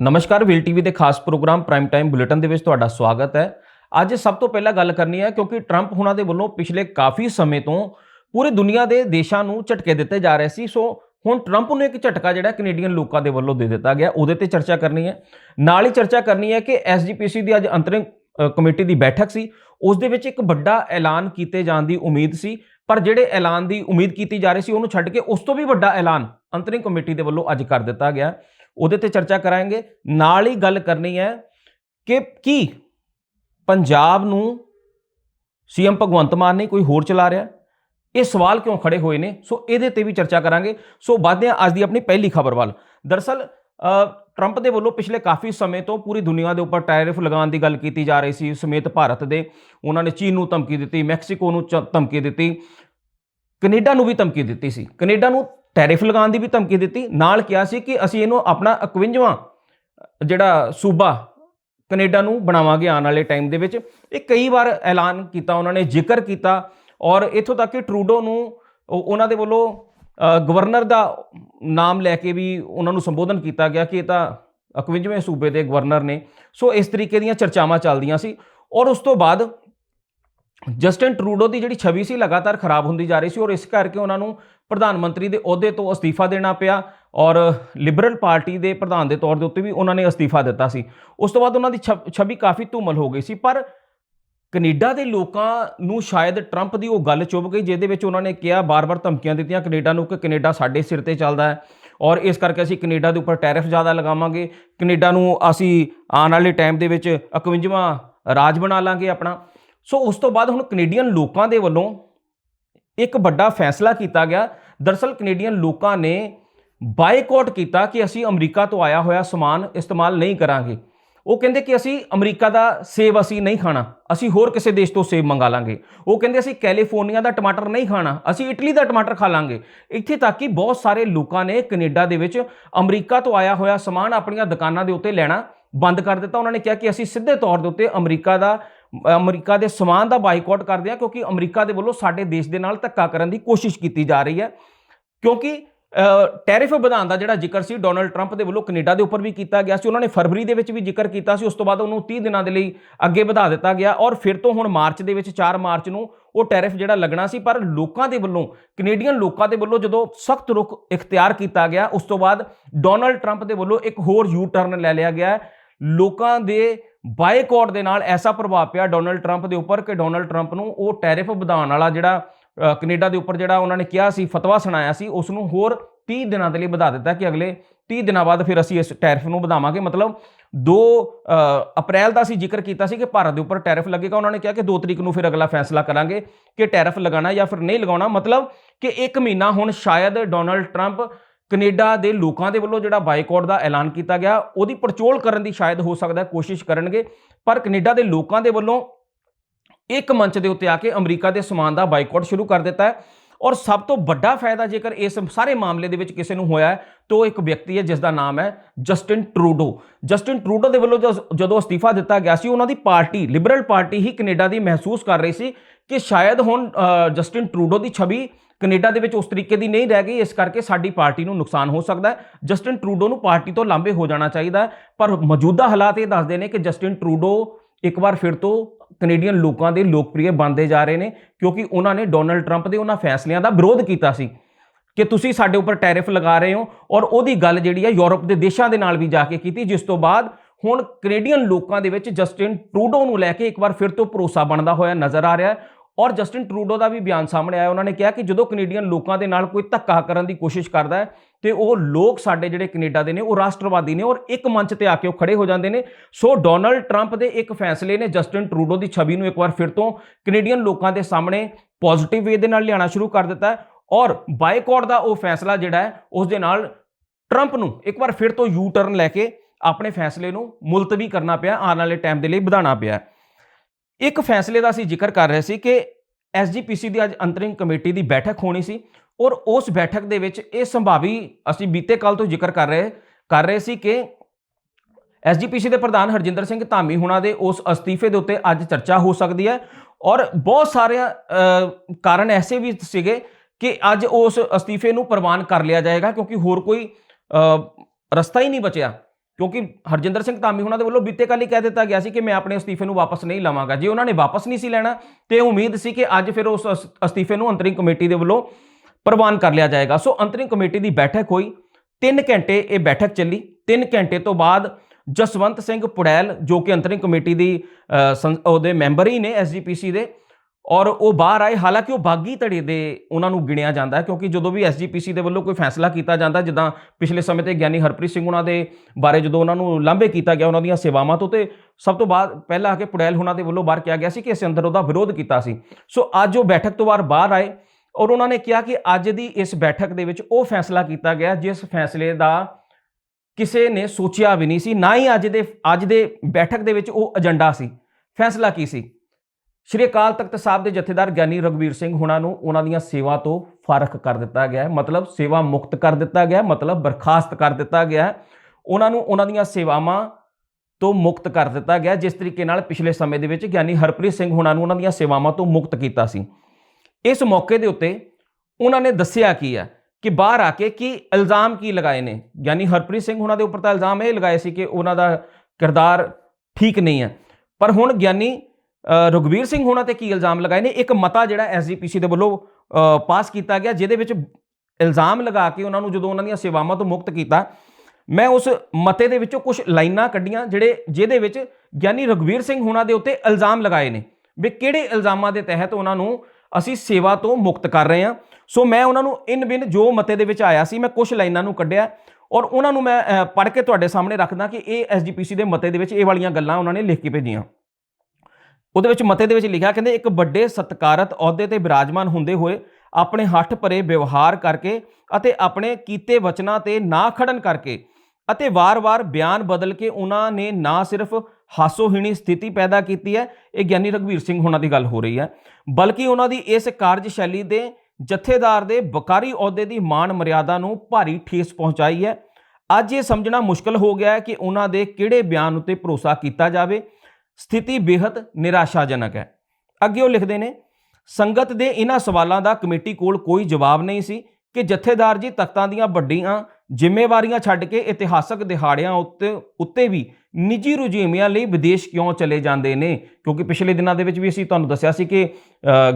ਨਮਸਕਾਰ, will TV ਦੇ ਖਾਸ ਪ੍ਰੋਗਰਾਮ ਪ੍ਰਾਈਮ ਟਾਈਮ ਬੁਲੇਟਿਨ ਦੇ ਵਿੱਚ ਤੁਹਾਡਾ ਸਵਾਗਤ ਹੈ। ਅੱਜ ਸਭ ਤੋਂ ਪਹਿਲਾਂ ਗੱਲ ਕਰਨੀ ਹੈ, ਕਿਉਂਕਿ ਟਰੰਪ ਹੁਣਾਂ ਦੇ ਵੱਲੋਂ ਪਿਛਲੇ ਕਾਫੀ ਸਮੇਂ ਤੋਂ ਪੂਰੀ ਦੁਨੀਆ ਦੇ ਦੇਸ਼ਾਂ ਨੂੰ ਝਟਕੇ ਦਿੱਤੇ ਜਾ ਰਹੇ ਸੀ। ਸੋ ਹੁਣ ਟਰੰਪ ਨੂੰ ਇੱਕ ਝਟਕਾ ਜਿਹੜਾ ਕੈਨੇਡੀਅਨ ਲੋਕਾਂ ਦੇ ਵੱਲੋਂ ਦੇ ਦਿੱਤਾ ਗਿਆ, ਉਹਦੇ ਤੇ ਚਰਚਾ ਕਰਨੀ ਹੈ। ਨਾਲ ਹੀ ਚਰਚਾ ਕਰਨੀ ਹੈ ਕਿ ਐਸਜੀਪੀਸੀ ਦੀ ਅੱਜ ਅੰਤਰਿਮ ਕਮੇਟੀ ਦੀ ਬੈਠਕ ਸੀ, ਉਸ ਦੇ ਵਿੱਚ ਇੱਕ ਵੱਡਾ ਐਲਾਨ ਕੀਤੇ ਜਾਣ ਦੀ ਉਮੀਦ ਸੀ, ਪਰ ਜਿਹੜੇ ਐਲਾਨ ਦੀ ਉਮੀਦ ਕੀਤੀ ਜਾ ਰਹੀ ਸੀ, ਉਹਨੂੰ ਛੱਡ ਕੇ ਉਸ ਤੋਂ ਵੀ ਵੱਡਾ ਐਲਾਨ ਅੰਤਰਿਮ ਕਮੇਟੀ ਦੇ ਵੱਲੋਂ ਅੱਜ ਕਰ ਦਿੱਤਾ ਗਿਆ। ਉਹਦੇ ਤੇ ਚਰਚਾ ਕਰਾਂਗੇ। ਨਾਲ ਹੀ ਗੱਲ ਕਰਨੀ ਹੈ ਕਿ ਕੀ ਪੰਜਾਬ ਨੂੰ ਸੀਐਮ ਭਗਵੰਤ ਮਾਨ ਨੇ ਕੋਈ ਹੋਰ ਚਲਾ ਰਿਹਾ? ਇਹ ਸਵਾਲ ਕਿਉਂ ਖੜੇ ਹੋਏ ਨੇ? ਸੋ ਇਹਦੇ ਤੇ ਵੀ ਚਰਚਾ ਕਰਾਂਗੇ। ਸੋ ਵਧਦੇ ਹਾਂ ਅੱਜ ਦੀ ਆਪਣੀ ਪਹਿਲੀ ਖਬਰ ਵੱਲ। ਦਰਸਲ ਟਰੰਪ ਦੇ ਵੱਲੋਂ ਪਿਛਲੇ ਕਾਫੀ ਸਮੇਂ ਤੋਂ ਪੂਰੀ ਦੁਨੀਆ ਦੇ ਉੱਪਰ ਟੈਰਿਫ ਲਗਾਉਣ ਦੀ ਗੱਲ ਕੀਤੀ ਜਾ ਰਹੀ ਸੀ। ਸਮੇਤ ਭਾਰਤ ਦੇ ਉਹਨਾਂ ਨੇ ਚੀਨ ਨੂੰ ਧਮਕੀ ਦਿੱਤੀ, ਮੈਕਸੀਕੋ ਨੂੰ ਚ- ਧਮਕੀ ਦਿੱਤੀ, ਕੈਨੇਡਾ ਨੂੰ ਵੀ ਧਮਕੀ ਦਿੱਤੀ ਸੀ। ਕੈਨੇਡਾ ਨੂੰ ਟੈਰਿਫ ਲਗਾਉਣ ਦੀ ਵੀ ਧਮਕੀ ਦਿੱਤੀ। ਨਾਲ ਕਿਹਾ ਸੀ ਕਿ ਅਸੀਂ ਇਹਨੂੰ ਆਪਣਾ 51ਵਾਂ ਜਿਹੜਾ ਸੂਬਾ ਕੈਨੇਡਾ ਨੂੰ ਬਣਾਵਾਂਗੇ ਆਉਣ ਵਾਲੇ ਟਾਈਮ ਦੇ ਵਿੱਚ। ਇਹ ਕਈ ਵਾਰ ਐਲਾਨ ਕੀਤਾ, ਉਹਨਾਂ ਨੇ ਜ਼ਿਕਰ ਕੀਤਾ ਔਰ ਇੱਥੋਂ ਤੱਕ ਕਿ ਟਰੂਡੋ ਨੂੰ ਉਹਨਾਂ ਦੇ ਵੱਲੋਂ ਗਵਰਨਰ ਦਾ ਨਾਮ ਲੈ ਕੇ ਵੀ ਉਹਨਾਂ ਨੂੰ ਸੰਬੋਧਨ ਕੀਤਾ ਗਿਆ ਕਿ ਇਹ ਤਾਂ 51ਵੇਂ ਸੂਬੇ ਦੇ ਗਵਰਨਰ ਨੇ। ਸੋ ਇਸ ਤਰੀਕੇ ਦੀਆਂ ਚਰਚਾਵਾਂ ਚੱਲਦੀਆਂ ਸੀ ਔਰ ਉਸ ਤੋਂ ਬਾਅਦ ਜਸਟਿਨ ਟਰੂਡੋ ਦੀ ਜਿਹੜੀ ਛਵੀ ਸੀ ਲਗਾਤਾਰ ਖਰਾਬ ਹੁੰਦੀ ਜਾ ਰਹੀ ਸੀ ਔਰ ਇਸ ਕਰਕੇ ਉਹਨਾਂ ਨੂੰ ਪ੍ਰਧਾਨ ਮੰਤਰੀ ਦੇ ਅਹੁਦੇ ਤੋਂ ਅਸਤੀਫਾ ਦੇਣਾ ਪਿਆ ਔਰ ਲਿਬਰਲ ਪਾਰਟੀ ਦੇ ਪ੍ਰਧਾਨ ਦੇ ਤੌਰ ਦੇ ਉੱਤੇ ਵੀ ਉਹਨਾਂ ਨੇ ਅਸਤੀਫਾ ਦਿੱਤਾ ਸੀ। ਉਸ ਤੋਂ ਬਾਅਦ ਉਹਨਾਂ ਦੀ ਛ- ਛਵੀ ਕਾਫੀ ਧੂਮਲ ਹੋ ਗਈ ਸੀ, ਪਰ ਕੈਨੇਡਾ ਦੇ ਲੋਕਾਂ ਨੂੰ ਸ਼ਾਇਦ ਟਰੰਪ ਦੀ ਉਹ ਗੱਲ ਚੁੱਭ ਗਈ ਜਿਹਦੇ ਵਿੱਚ ਉਹਨਾਂ ਨੇ ਕਿਹਾ, ਬਾਰ-ਬਾਰ ਧਮਕੀਆਂ ਦਿੱਤੀਆਂ, ਕੈਨੇਡਾ ਨੂੰ ਕਿ ਕੈਨੇਡਾ ਸਾਡੇ ਸਿਰ ਤੇ ਚੱਲਦਾ ਹੈ ਔਰ ਇਸ ਕਰਕੇ ਅਸੀਂ ਕੈਨੇਡਾ ਦੇ ਉੱਪਰ ਟੈਰਿਫ ਜ਼ਿਆਦਾ ਲਗਾਵਾਂਗੇ, ਕੈਨੇਡਾ ਨੂੰ ਅਸੀਂ ਆਉਣ ਵਾਲੇ ਟਾਈਮ ਦੇ ਵਿੱਚ 51ਵਾਂ ਰਾਜ ਬਣਾ ਲਾਂਗੇ ਆਪਣਾ। ਸੋ ਉਸ ਤੋਂ ਬਾਅਦ ਹੁਣ ਕੈਨੇਡੀਅਨ ਲੋਕਾਂ ਦੇ ਵੱਲੋਂ ਇੱਕ ਵੱਡਾ ਫੈਸਲਾ ਕੀਤਾ ਗਿਆ। ਦਰਸਲ ਕੈਨੇਡੀਅਨ ਲੋਕਾਂ ਨੇ ਬਾਈਕਾਟ ਕੀਤਾ ਕਿ ਅਸੀਂ ਅਮਰੀਕਾ ਤੋਂ ਆਇਆ ਹੋਇਆ ਸਮਾਨ ਇਸਤੇਮਾਲ ਨਹੀਂ ਕਰਾਂਗੇ। ਉਹ ਕਹਿੰਦੇ ਕਿ ਅਸੀਂ ਅਮਰੀਕਾ ਦਾ ਸੇਬ ਅਸੀਂ ਨਹੀਂ ਖਾਣਾ, ਅਸੀਂ ਹੋਰ ਕਿਸੇ ਦੇਸ਼ ਤੋਂ ਸੇਬ ਮੰਗਾ ਲਾਂਗੇ। ਉਹ ਕਹਿੰਦੇ ਅਸੀਂ ਕੈਲੀਫੋਰਨੀਆ ਦਾ ਟਮਾਟਰ ਨਹੀਂ ਖਾਣਾ, ਅਸੀਂ ਇਟਲੀ ਦਾ ਟਮਾਟਰ ਖਾ ਲਾਂਗੇ। ਇੱਥੇ ਤੱਕ ਕਿ ਬਹੁਤ ਸਾਰੇ ਲੋਕਾਂ ਨੇ ਕੈਨੇਡਾ ਦੇ ਵਿੱਚ ਅਮਰੀਕਾ ਤੋਂ ਆਇਆ ਹੋਇਆ ਸਮਾਨ ਆਪਣੀਆਂ ਦੁਕਾਨਾਂ ਦੇ ਉੱਤੇ ਲੈਣਾ ਬੰਦ ਕਰ ਦਿੱਤਾ। ਉਹਨਾਂ ਨੇ ਕਿਹਾ ਕਿ ਅਸੀਂ ਸਿੱਧੇ ਤੌਰ ਦੇ ਉੱਤੇ ਅਮਰੀਕਾ ਦਾ ਅਮਰੀਕਾ ਦੇ ਸਮਾਨ ਦਾ ਬਾਈਕਾਟ ਕਰਦੇ ਹਾਂ ਕਿਉਂਕਿ ਅਮਰੀਕਾ ਦੇ ਵੱਲੋਂ ਸਾਡੇ ਦੇਸ਼ ਦੇ ਨਾਲ ਧੱਕਾ ਕਰਨ ਦੀ ਕੋਸ਼ਿਸ਼ ਕੀਤੀ ਜਾ ਰਹੀ ਹੈ। ਕਿਉਂਕਿ ਟੈਰਿਫ ਵਧਾਉਣ ਦਾ ਜਿਹੜਾ ਜ਼ਿਕਰ ਸੀ, ਡੋਨਲਡ ਟਰੰਪ ਦੇ ਵੱਲੋਂ ਕੈਨੇਡਾ ਦੇ ਉੱਪਰ ਵੀ ਕੀਤਾ ਗਿਆ ਸੀ। ਉਹਨਾਂ ਨੇ ਫਰਵਰੀ ਦੇ ਵਿੱਚ ਵੀ ਜ਼ਿਕਰ ਕੀਤਾ ਸੀ। ਉਸ ਤੋਂ ਬਾਅਦ ਉਹਨੂੰ 30 ਦਿਨਾਂ ਦੇ ਲਈ ਅੱਗੇ ਵਧਾ ਦਿੱਤਾ ਗਿਆ ਔਰ ਫਿਰ ਤੋਂ ਹੁਣ ਮਾਰਚ ਦੇ ਵਿੱਚ 4 ਮਾਰਚ ਨੂੰ ਉਹ ਟੈਰਿਫ ਜਿਹੜਾ ਲੱਗਣਾ ਸੀ। ਪਰ ਲੋਕਾਂ ਦੇ ਵੱਲੋਂ, ਕੈਨੇਡੀਅਨ ਲੋਕਾਂ ਦੇ ਵੱਲੋਂ ਜਦੋਂ ਸਖਤ ਰੁਖ ਇਖਤਿਆਰ ਕੀਤਾ ਗਿਆ, ਉਸ ਤੋਂ ਬਾਅਦ ਡੋਨਲਡ ਟਰੰਪ ਦੇ ਵੱਲੋਂ ਇੱਕ ਹੋਰ ਯੂ ਟਰਨ ਲੈ ਲਿਆ ਗਿਆ ਲੋਕਾਂ ਦੇ ਬਾਈਕਾਟ ਦੇ ਨਾਲ ਐਸਾ ਪ੍ਰਭਾਵ ਪਿਆ ਡੋਨਲਡ ਟਰੰਪ ਦੇ ਉੱਪਰ ਕਿ ਡੋਨਲਡ ਟਰੰਪ ਨੂੰ ਉਹ ਟੈਰਿਫ ਵਧਾਉਣ ਵਾਲਾ ਜਿਹੜਾ ਅ, ਕੈਨੇਡਾ ਦੇ ਉੱਪਰ ਜਿਹੜਾ ਉਹਨਾਂ ਨੇ ਕਿਹਾ ਸੀ ਫਤਵਾ ਸੁਣਾਇਆ ਸੀ ਉਸ ਨੂੰ ਹੋਰ 30 ਦਿਨਾਂ ਦੇ ਲਈ ਵਧਾ ਦਿੱਤਾ ਕਿ ਅਗਲੇ 30 ਦਿਨਾਂ ਬਾਅਦ ਫਿਰ ਅਸੀਂ ਇਸ ਟੈਰਿਫ ਨੂੰ ਵਧਾਵਾਂਗੇ। ਮਤਲਬ 2 ਅਪ੍ਰੈਲ ਦਾ ਅਸੀਂ ਜ਼ਿਕਰ ਕੀਤਾ ਸੀ ਕਿ ਭਾਰਤ ਦੇ ਉੱਪਰ ਟੈਰਿਫ ਲੱਗੇਗਾ। ਉਹਨਾਂ ਨੇ ਕਿਹਾ ਕਿ 2 ਤਰੀਕ ਨੂੰ ਫਿਰ ਅਗਲਾ ਫੈਸਲਾ ਕਰਾਂਗੇ ਕਿ ਟੈਰਿਫ ਲਗਾਉਣਾ ਜਾਂ ਫਿਰ ਨਹੀਂ ਲਗਾਉਣਾ। ਮਤਲਬ ਕਿ 1 ਮਹੀਨਾ ਹੁਣ ਸ਼ਾਇਦ ਡੋਨਲਡ ਟਰੰਪ ਕੈਨੇਡਾ ਦੇ ਲੋਕਾਂ ਦੇ ਵੱਲੋਂ ਜਿਹੜਾ ਬਾਈਕਾਟ ਦਾ ਐਲਾਨ ਕੀਤਾ ਗਿਆ, ਉਹਦੀ ਪੜਚੋਲ ਕਰਨ ਦੀ ਸ਼ਾਇਦ ਹੋ ਸਕਦਾ ਕੋਸ਼ਿਸ਼ ਕਰਨਗੇ, ਪਰ ਕੈਨੇਡਾ ਦੇ ਲੋਕਾਂ ਦੇ ਵੱਲੋਂ ਇੱਕ ਮੰਚ ਦੇ ਉੱਤੇ ਆ ਕੇ ਅਮਰੀਕਾ ਦੇ ਸਮਾਨ ਦਾ ਬਾਈਕਾਟ ਸ਼ੁਰੂ ਕਰ ਦਿੱਤਾ ਹੈ। ਔਰ ਸਭ ਤੋਂ ਵੱਡਾ ਫਾਇਦਾ ਜੇਕਰ ਇਸ ਸਾਰੇ ਮਾਮਲੇ ਦੇ ਵਿੱਚ ਕਿਸੇ ਨੂੰ ਹੋਇਆ ਹੈ, ਤਾਂ ਉਹ ਇੱਕ ਵਿਅਕਤੀ ਹੈ ਜਿਸ ਦਾ ਨਾਮ ਹੈ ਜਸਟਿਨ ਟਰੂਡੋ। ਜਸਟਿਨ ਟਰੂਡੋ ਦੇ ਵੱਲੋਂ ਜਦ- ਜਦੋਂ ਅਸਤੀਫਾ ਦਿੱਤਾ ਗਿਆ ਸੀ, ਉਹਨਾਂ ਦੀ ਪਾਰਟੀ, ਲਿਬਰਲ ਪਾਰਟੀ ਹੀ ਕੈਨੇਡਾ ਦੀ ਮਹਿਸੂਸ ਕਰ ਰਹੀ ਸੀ ਕਿ ਸ਼ਾਇਦ ਹੁਣ ਜਸਟਿਨ ਟਰੂਡੋ ਦੀ ਛਵੀ ਕੈਨੇਡਾ ਦੇ ਵਿੱਚ ਉਸ ਤਰੀਕੇ ਦੀ ਨਹੀਂ ਰਹਿ ਗਈ, ਇਸ ਕਰਕੇ ਸਾਡੀ ਪਾਰਟੀ ਨੂੰ ਨੁਕਸਾਨ ਹੋ ਸਕਦਾ ਹੈ। ਜਸਟਿਨ ਟਰੂਡੋ ਨੂੰ ਪਾਰਟੀ ਤੋਂ ਲਾਂਭੇ ਹੋ ਜਾਣਾ ਚਾਹੀਦਾ ਪਰ ਮੌਜੂਦਾ ਹਾਲਾਤ ਇਹ ਦੱਸਦੇ ਨੇ ਕਿ ਜਸਟਿਨ ਟਰੂਡੋ ਇੱਕ ਵਾਰ ਫਿਰ ਤੋਂ ਕੈਨੇਡੀਅਨ ਲੋਕਾਂ ਦੇ ਲੋਕਪ੍ਰਿਯ ਬਣਦੇ ਜਾ ਰਹੇ ਨੇ, ਕਿਉਂਕਿ ਉਹਨਾਂ ਨੇ ਡੋਨਲਡ ਟਰੰਪ ਦੇ ਉਹਨਾਂ ਫੈਸਲਿਆਂ ਦਾ ਵਿਰੋਧ ਕੀਤਾ ਸੀ ਕਿ ਤੁਸੀਂ ਸਾਡੇ ਉੱਪਰ ਟੈਰਿਫ ਲਗਾ ਰਹੇ ਹੋ ਔਰ ਉਹਦੀ ਗੱਲ ਜਿਹੜੀ ਹੈ ਯੂਰਪ ਦੇ ਦੇਸ਼ਾਂ ਦੇ ਨਾਲ ਵੀ ਜਾ ਕੇ ਕੀਤੀ, ਜਿਸ ਤੋਂ ਬਾਅਦ ਹੁਣ ਕੈਨੇਡੀਅਨ ਲੋਕਾਂ ਦੇ ਵਿੱਚ ਜਸਟਿਨ ਟਰੂਡੋ ਨੂੰ ਲੈ ਕੇ ਇੱਕ ਵਾਰ ਫਿਰ ਤੋਂ ਭਰੋਸਾ ਬਣਦਾ ਹੋਇਆ ਨਜ਼ਰ ਆ ਰਿਹਾ ਹੈ। ਔਰ ਜਸਟਿਨ ਟਰੂਡੋ ਦਾ ਵੀ ਬਿਆਨ ਸਾਹਮਣੇ ਆਇਆ। ਉਹਨਾਂ ਨੇ ਕਿਹਾ ਕਿ ਜਦੋਂ ਕੈਨੇਡੀਅਨ ਲੋਕਾਂ ਦੇ ਨਾਲ ਕੋਈ ਧੱਕਾ ਕਰਨ ਦੀ ਕੋਸ਼ਿਸ਼ ਕਰਦਾ ਹੈ, ਤੇ ਉਹ ਲੋਕ ਸਾਡੇ ਜਿਹੜੇ ਕੈਨੇਡਾ ਦੇ ਨੇ, ਉਹ ਰਾਸ਼ਟਰਵਾਦੀ ਨੇ ਔਰ ਇੱਕ ਮੰਚ ਤੇ ਆ ਕੇ ਉਹ ਖੜੇ ਹੋ ਜਾਂਦੇ ਨੇ। ਸੋ ਡੋਨਲਡ ਟਰੰਪ ਦੇ ਇੱਕ ਫੈਸਲੇ ਨੇ ਜਸਟਿਨ ਟਰੂਡੋ ਦੀ ਛਵੀ ਨੂੰ ਇੱਕ ਵਾਰ ਫਿਰ ਤੋਂ ਕੈਨੇਡੀਅਨ ਲੋਕਾਂ ਦੇ ਸਾਹਮਣੇ ਪੋਜ਼ਿਟਿਵ ਵੇ ਦੇ ਨਾਲ ਲਿਆਣਾ ਸ਼ੁਰੂ ਕਰ ਦਿੱਤਾ ਹੈ ਔਰ ਬਾਈਕਾਟ ਦਾ ਉਹ ਫੈਸਲਾ ਜਿਹੜਾ ਹੈ, ਉਸ ਦੇ ਨਾਲ ਟਰੰਪ ਨੂੰ ਇੱਕ ਵਾਰ ਫਿਰ ਤੋਂ ਯੂ ਟਰਨ ਲੈ ਕੇ ਆਪਣੇ ਫੈਸਲੇ ਨੂੰ ਮੁਲਤਵੀ ਕਰਨਾ ਪਿਆ, ਆਉਣ ਵਾਲੇ ਟਾਈਮ ਦੇ ਲਈ ਵਧਾਉਣਾ ਪਿਆ ਇੱਕ ਫੈਸਲੇ ਦਾ ਅਸੀਂ ਜ਼ਿਕਰ ਕਰ ਰਹੇ ਸੀ ਕਿ ਐਸਜੀਪੀਸੀ ਦੀ ਅੱਜ ਅੰਤਰਿਮ ਕਮੇਟੀ ਦੀ ਬੈਠਕ ਹੋਣੀ ਸੀ ਔਰ ਉਸ ਬੈਠਕ ਦੇ ਵਿੱਚ ਇਹ ਸੰਭਾਵੀ ਅਸੀਂ ਬੀਤੇ ਕੱਲ ਤੋਂ ਜ਼ਿਕਰ ਕਰ ਰਹੇ ਕਰ ਰਹੇ ਸੀ ਕਿ ਐਸਜੀਪੀਸੀ ਦੇ ਪ੍ਰਧਾਨ ਹਰਜਿੰਦਰ ਸਿੰਘ ਧਾਮੀ ਹੁਣਾਂ ਦੇ ਉਸ ਅਸਤੀਫੇ ਦੇ ਉੱਤੇ ਅੱਜ ਚਰਚਾ ਹੋ ਸਕਦੀ ਹੈ ਔਰ ਬਹੁਤ ਸਾਰੇ ਕਾਰਨ ਐਸੇ ਵੀ ਸੀਗੇ ਕਿ ਅੱਜ ਉਸ ਅਸਤੀਫੇ ਨੂੰ ਪ੍ਰਵਾਨ ਕਰ ਲਿਆ ਜਾਏਗਾ ਕਿਉਂਕਿ ਹੋਰ ਕੋਈ ਰਸਤਾ ਹੀ ਨਹੀਂ ਬਚਿਆ। ਕਿਉਂਕਿ ਹਰਜਿੰਦਰ ਸਿੰਘ ਧਾਮੀ ਉਹਨਾਂ ਦੇ ਵੱਲੋਂ ਬੀਤੇ ਕੱਲ੍ਹ ਹੀ ਕਹਿ ਦਿੱਤਾ ਗਿਆ ਸੀ ਕਿ ਮੈਂ ਆਪਣੇ ਅਸਤੀਫੇ ਨੂੰ ਵਾਪਸ ਨਹੀਂ ਲਵਾਂਗਾ। ਜੇ ਉਹਨਾਂ ਨੇ ਵਾਪਸ ਨਹੀਂ ਸੀ ਲੈਣਾ, ਤੇ ਉਮੀਦ ਸੀ ਕਿ ਅੱਜ ਫਿਰ ਉਸ ਅਸ- ਅਸਤੀਫੇ ਨੂੰ ਅੰਤਰਿਮ ਕਮੇਟੀ ਦੇ ਵੱਲੋਂ ਪ੍ਰਵਾਨ ਕਰ ਲਿਆ ਜਾਏਗਾ। ਸੋ ਅੰਤਰਿਮ ਕਮੇਟੀ ਦੀ ਬੈਠਕ ਹੋਈ 3 ਘੰਟੇ ਇਹ ਬੈਠਕ ਚੱਲੀ। 3 ਘੰਟੇ ਤੋਂ ਬਾਅਦ ਜਸਵੰਤ ਸਿੰਘ ਪੁੜੈਲ, ਜੋ ਕਿ ਅੰਤਰਿਮ ਕਮੇਟੀ ਦੀ ਸੰ- ਉਹਦੇ ਮੈਂਬਰ ਹੀ ਨੇ ਐਸਜੀਪੀਸੀ ਦੇ ਔਰ ਉਹ ਬਾਹਰ ਆਏ, ਹਾਲਾਂਕਿ ਉਹ ਬਾਗੀ ਧੜੇ ਦੇ ਉਹਨਾਂ ਨੂੰ ਗਿਣਿਆ ਜਾਂਦਾ ਹੈ, ਕਿਉਂਕਿ ਜਦੋਂ ਵੀ ਐਸਜੀਪੀਸੀ ਦੇ ਵੱਲੋਂ ਕੋਈ ਫੈਸਲਾ ਕੀਤਾ ਜਾਂਦਾ, ਜਿੱਦਾਂ ਪਿਛਲੇ ਸਮੇਂ ਤੇ ਗਿਆਨੀ ਹਰਪ੍ਰੀਤ ਸਿੰਘ ਉਹਨਾਂ ਦੇ ਬਾਰੇ ਜਦੋਂ ਉਹਨਾਂ ਨੂੰ ਲਾਂਭੇ ਕੀਤਾ ਗਿਆ ਉਹਨਾਂ ਦੀਆਂ ਸੇਵਾਵਾਂ ਤੋਂ, ਤੇ ਸਭ ਤੋਂ ਬਾਅਦ ਪਹਿਲਾਂ ਆ ਕੇ ਪੁੜੈਲ ਉਹਨਾਂ ਦੇ ਵੱਲੋਂ ਬਾਹਰ ਕਿਹਾ ਗਿਆ ਸੀ ਕਿ ਅਸੀਂ ਅੰਦਰ ਉਹਦਾ ਵਿਰੋਧ ਕੀਤਾ ਸੀ। ਸੋ ਅੱਜ ਉਹ ਬੈਠਕ ਤੋਂ ਬਾਅਦ ਬਾਹਰ ਆਏ ਔਰ ਉਹਨਾਂ ਨੇ ਕਿਹਾ ਕਿ ਅੱਜ ਦੀ ਇਸ ਬੈਠਕ ਦੇ ਵਿੱਚ ਉਹ ਫੈਸਲਾ ਕੀਤਾ ਗਿਆ, ਜਿਸ ਫੈਸਲੇ ਦਾ ਕਿਸੇ ਨੇ ਸੋਚਿਆ ਵੀ ਨਹੀਂ ਸੀ, ਨਾ ਹੀ ਅੱਜ ਦੇ ਅੱਜ ਦੇ ਬੈਠਕ ਦੇ ਵਿੱਚ ਉਹ ਏਜੰਡਾ ਸੀ। ਫੈਸਲਾ ਕੀ ਸੀ? ਸ਼੍ਰੀ ਅਕਾਲ ਤਖਤ ਸਾਹਿਬ ਦੇ ਜਥੇਦਾਰ ਗਿਆਨੀ ਰਗਵੀਰ ਸਿੰਘ ਹੁਣਾਂ ਨੂੰ ਉਹਨਾਂ ਦੀਆਂ ਸੇਵਾ ਤੋਂ ਫ਼ਰਕ ਕਰ ਦਿੱਤਾ ਗਿਆ ਹੈ। ਮਤਲਬ ਸੇਵਾ ਮੁਕਤ ਕਰ ਦਿੱਤਾ ਗਿਆ ਮਤਲਬ ਬਰਖਾਸਤ ਕਰ ਦਿੱਤਾ ਗਿਆ ਉਹਨਾਂ ਨੂੰ ਉਹਨਾਂ ਦੀਆਂ ਸੇਵਾਵਾਂ ਤੋਂ ਮੁਕਤ ਕਰ ਦਿੱਤਾ ਗਿਆ ਜਿਸ ਤਰੀਕੇ ਨਾਲ ਪਿਛਲੇ ਸਮੇਂ ਦੇ ਵਿੱਚ ਗਿਆਨੀ ਹਰਪ੍ਰੀਤ ਸਿੰਘ ਹੁਣਾਂ ਨੂੰ ਉਹਨਾਂ ਦੀਆਂ ਸੇਵਾਵਾਂ ਤੋਂ ਮੁਕਤ ਕੀਤਾ ਸੀ। ਇਸ ਮੌਕੇ ਦੇ ਉੱਤੇ ਉਹਨਾਂ ਨੇ ਦੱਸਿਆ ਕੀ ਹੈ ਕਿ ਬਾਹਰ ਆ ਕੇ ਕੀ ਇਲਜ਼ਾਮ ਕੀ ਲਗਾਏ ਨੇ? ਗਿਆਨੀ ਹਰਪ੍ਰੀਤ ਸਿੰਘ ਹੁਣਾਂ ਦੇ ਉੱਪਰ ਤਾਂ ਇਲਜ਼ਾਮ ਇਹ ਲਗਾਏ ਸੀ ਕਿ ਉਹਨਾਂ ਦਾ ਕਿਰਦਾਰ ਠੀਕ ਨਹੀਂ ਹੈ। ਪਰ ਹੁਣ ਗਿਆਨੀ ਅ, ਸਿੰਘ ਹੋਣਾ ਤੇ ਕੀ ਇਲਜ਼ਾਮ ਲਗਾਏ ਨੇ? ਇੱਕ ਮਤਾ ਜਿਹੜਾ ਐਸਜੀਪੀਸੀ ਦੇ ਵੱਲੋਂ ਪਾਸ ਕੀਤਾ ਗਿਆ ਜਿਹਦੇ ਵਿੱਚ ਇਲਜ਼ਾਮ ਲਗਾ ਕੇ ਉਹਨਾਂ ਨੂੰ ਜਦੋਂ ਉਹਨਾਂ ਦੀਆਂ ਸੇਵਾਵਾਂ ਤੋਂ ਮੁਕਤ ਕੀਤਾ ਮੈਂ ਉਸ ਮਤੇ ਦੇ ਵਿੱਚੋਂ ਕੁਝ ਲਾਈਨਾਂ ਕੱਢੀਆਂ ਜਿਹੜੇ ਜਿਹਦੇ ਵਿੱਚ ਗਿਆਨੀ ਰਘੁਵੀਰ ਸਿੰਘ ਹੋਣਾ ਦੇ ਉੱਤੇ ਇਲਜ਼ਾਮ ਲਗਾਏ ਨੇ। ਵੀ ਕਿਹੜੇ ਇਲਜ਼ਾਮਾਂ ਦੇ ਤਹਿਤ ਉਹਨਾਂ ਨੂੰ ਅਸੀਂ ਸੇਵਾ ਤੋਂ ਮੁਕਤ ਕਰ ਰਹੇ ਹਾਂ? ਸੋ ਮੈਂ ਉਹਨਾਂ ਨੂੰ ਇਨ ਬਿਨ ਜੋ ਮਤੇ ਦੇ ਵਿੱਚ ਆਇਆ ਸੀ ਮੈਂ ਕੁਝ ਲਾਈਨਾਂ ਨੂੰ ਕੱਢਿਆ ਔਰ ਉਹਨਾਂ ਨੂੰ ਮੈਂ ਪੜ੍ਹ ਕੇ ਤੁਹਾਡੇ ਸਾਹਮਣੇ ਰੱਖਦਾ ਕਿ ਇਹ ਐਸਜੀਪੀਸੀ ਦੇ ਮਤੇ ਦੇ ਵਿੱਚ ਇਹ ਵਾਲੀਆਂ ਗੱਲਾਂ ਉਹਨਾਂ ਨੇ ਲਿਖ ਕੇ ਭੇਜੀਆਂ। ਉਹਦੇ ਵਿੱਚ ਮਤੇ ਦੇ ਵਿੱਚ ਲਿਖਿਆ ਕਹਿੰਦੇ, ਇੱਕ ਵੱਡੇ ਸਤਕਾਰਤ ਅਹੁਦੇ ਤੇ ਬਿਰਾਜਮਾਨ ਹੁੰਦੇ ਹੋਏ ਆਪਣੇ ਹੱਠ ਭਰੇ ਵਿਵਹਾਰ ਕਰਕੇ ਅਤੇ ਆਪਣੇ ਕੀਤੇ ਵਚਨਾਂ ਤੇ ਨਾ ਖੜਨ ਕਰਕੇ ਅਤੇ ਵਾਰ-ਵਾਰ ਬਿਆਨ ਬਦਲ ਕੇ ਉਹਨਾਂ ਨੇ ਨਾ ਸਿਰਫ ਹਾਸੋਹੀਣੀ ਸਥਿਤੀ ਪੈਦਾ ਕੀਤੀ ਹੈ। ਇਹ ਗਿਆਨੀ ਰਘਵੀਰ ਸਿੰਘ ਹੋਣਾ ਦੀ ਗੱਲ ਹੋ ਰਹੀ ਹੈ। ਬਲਕਿ ਉਹਨਾਂ ਦੀ ਇਸ ਕਾਰਜਸ਼ੈਲੀ ਦੇ ਜਥੇਦਾਰ ਦੇ ਬਕਾਰੀ ਅਹੁਦੇ ਦੀ ਮਾਣ ਮਰਿਆਦਾ ਨੂੰ ਭਾਰੀ ਠੇਸ ਪਹੁੰਚਾਈ ਹੈ। ਅੱਜ ਇਹ ਸਮਝਣਾ ਮੁਸ਼ਕਲ ਹੋ ਗਿਆ ਹੈ ਕਿ ਉਹਨਾਂ ਦੇ ਕਿਹੜੇ ਬਿਆਨ ਉੱਤੇ ਭਰੋਸਾ ਕੀਤਾ ਜਾਵੇ। ਸਥਿਤੀ ਬੇहद ਨਿਰਾਸ਼ਾਜਨਕ ਹੈ। ਅੱਗੇ ਉਹ ਲਿਖਦੇ ਨੇ, ਸੰਗਤ ਦੇ ਇਹਨਾਂ ਸਵਾਲਾਂ ਦਾ ਕਮੇਟੀ ਕੋਲ ਕੋਈ ਜਵਾਬ ਨਹੀਂ ਸੀ ਕਿ ਜਥੇਦਾਰ ਜੀ ਤਖਤਾਂ ਦੀਆਂ ਵੱਡੀਆਂ ਜ਼ਿੰਮੇਵਾਰੀਆਂ ਛੱਡ ਕੇ ਇਤਿਹਾਸਕ ਦਿਹਾੜਿਆਂ ਉੱਤੇ ਉੱਤੇ ਵੀ ਨਿੱਜੀ ਰੁਝੇਵਿਆਂ ਲਈ ਵਿਦੇਸ਼ ਕਿਉਂ ਚਲੇ ਜਾਂਦੇ ਨੇ? ਕਿਉਂਕਿ ਪਿਛਲੇ ਦਿਨਾਂ ਦੇ ਵਿੱਚ ਵੀ ਅਸੀਂ ਤੁਹਾਨੂੰ ਦੱਸਿਆ ਸੀ ਕਿ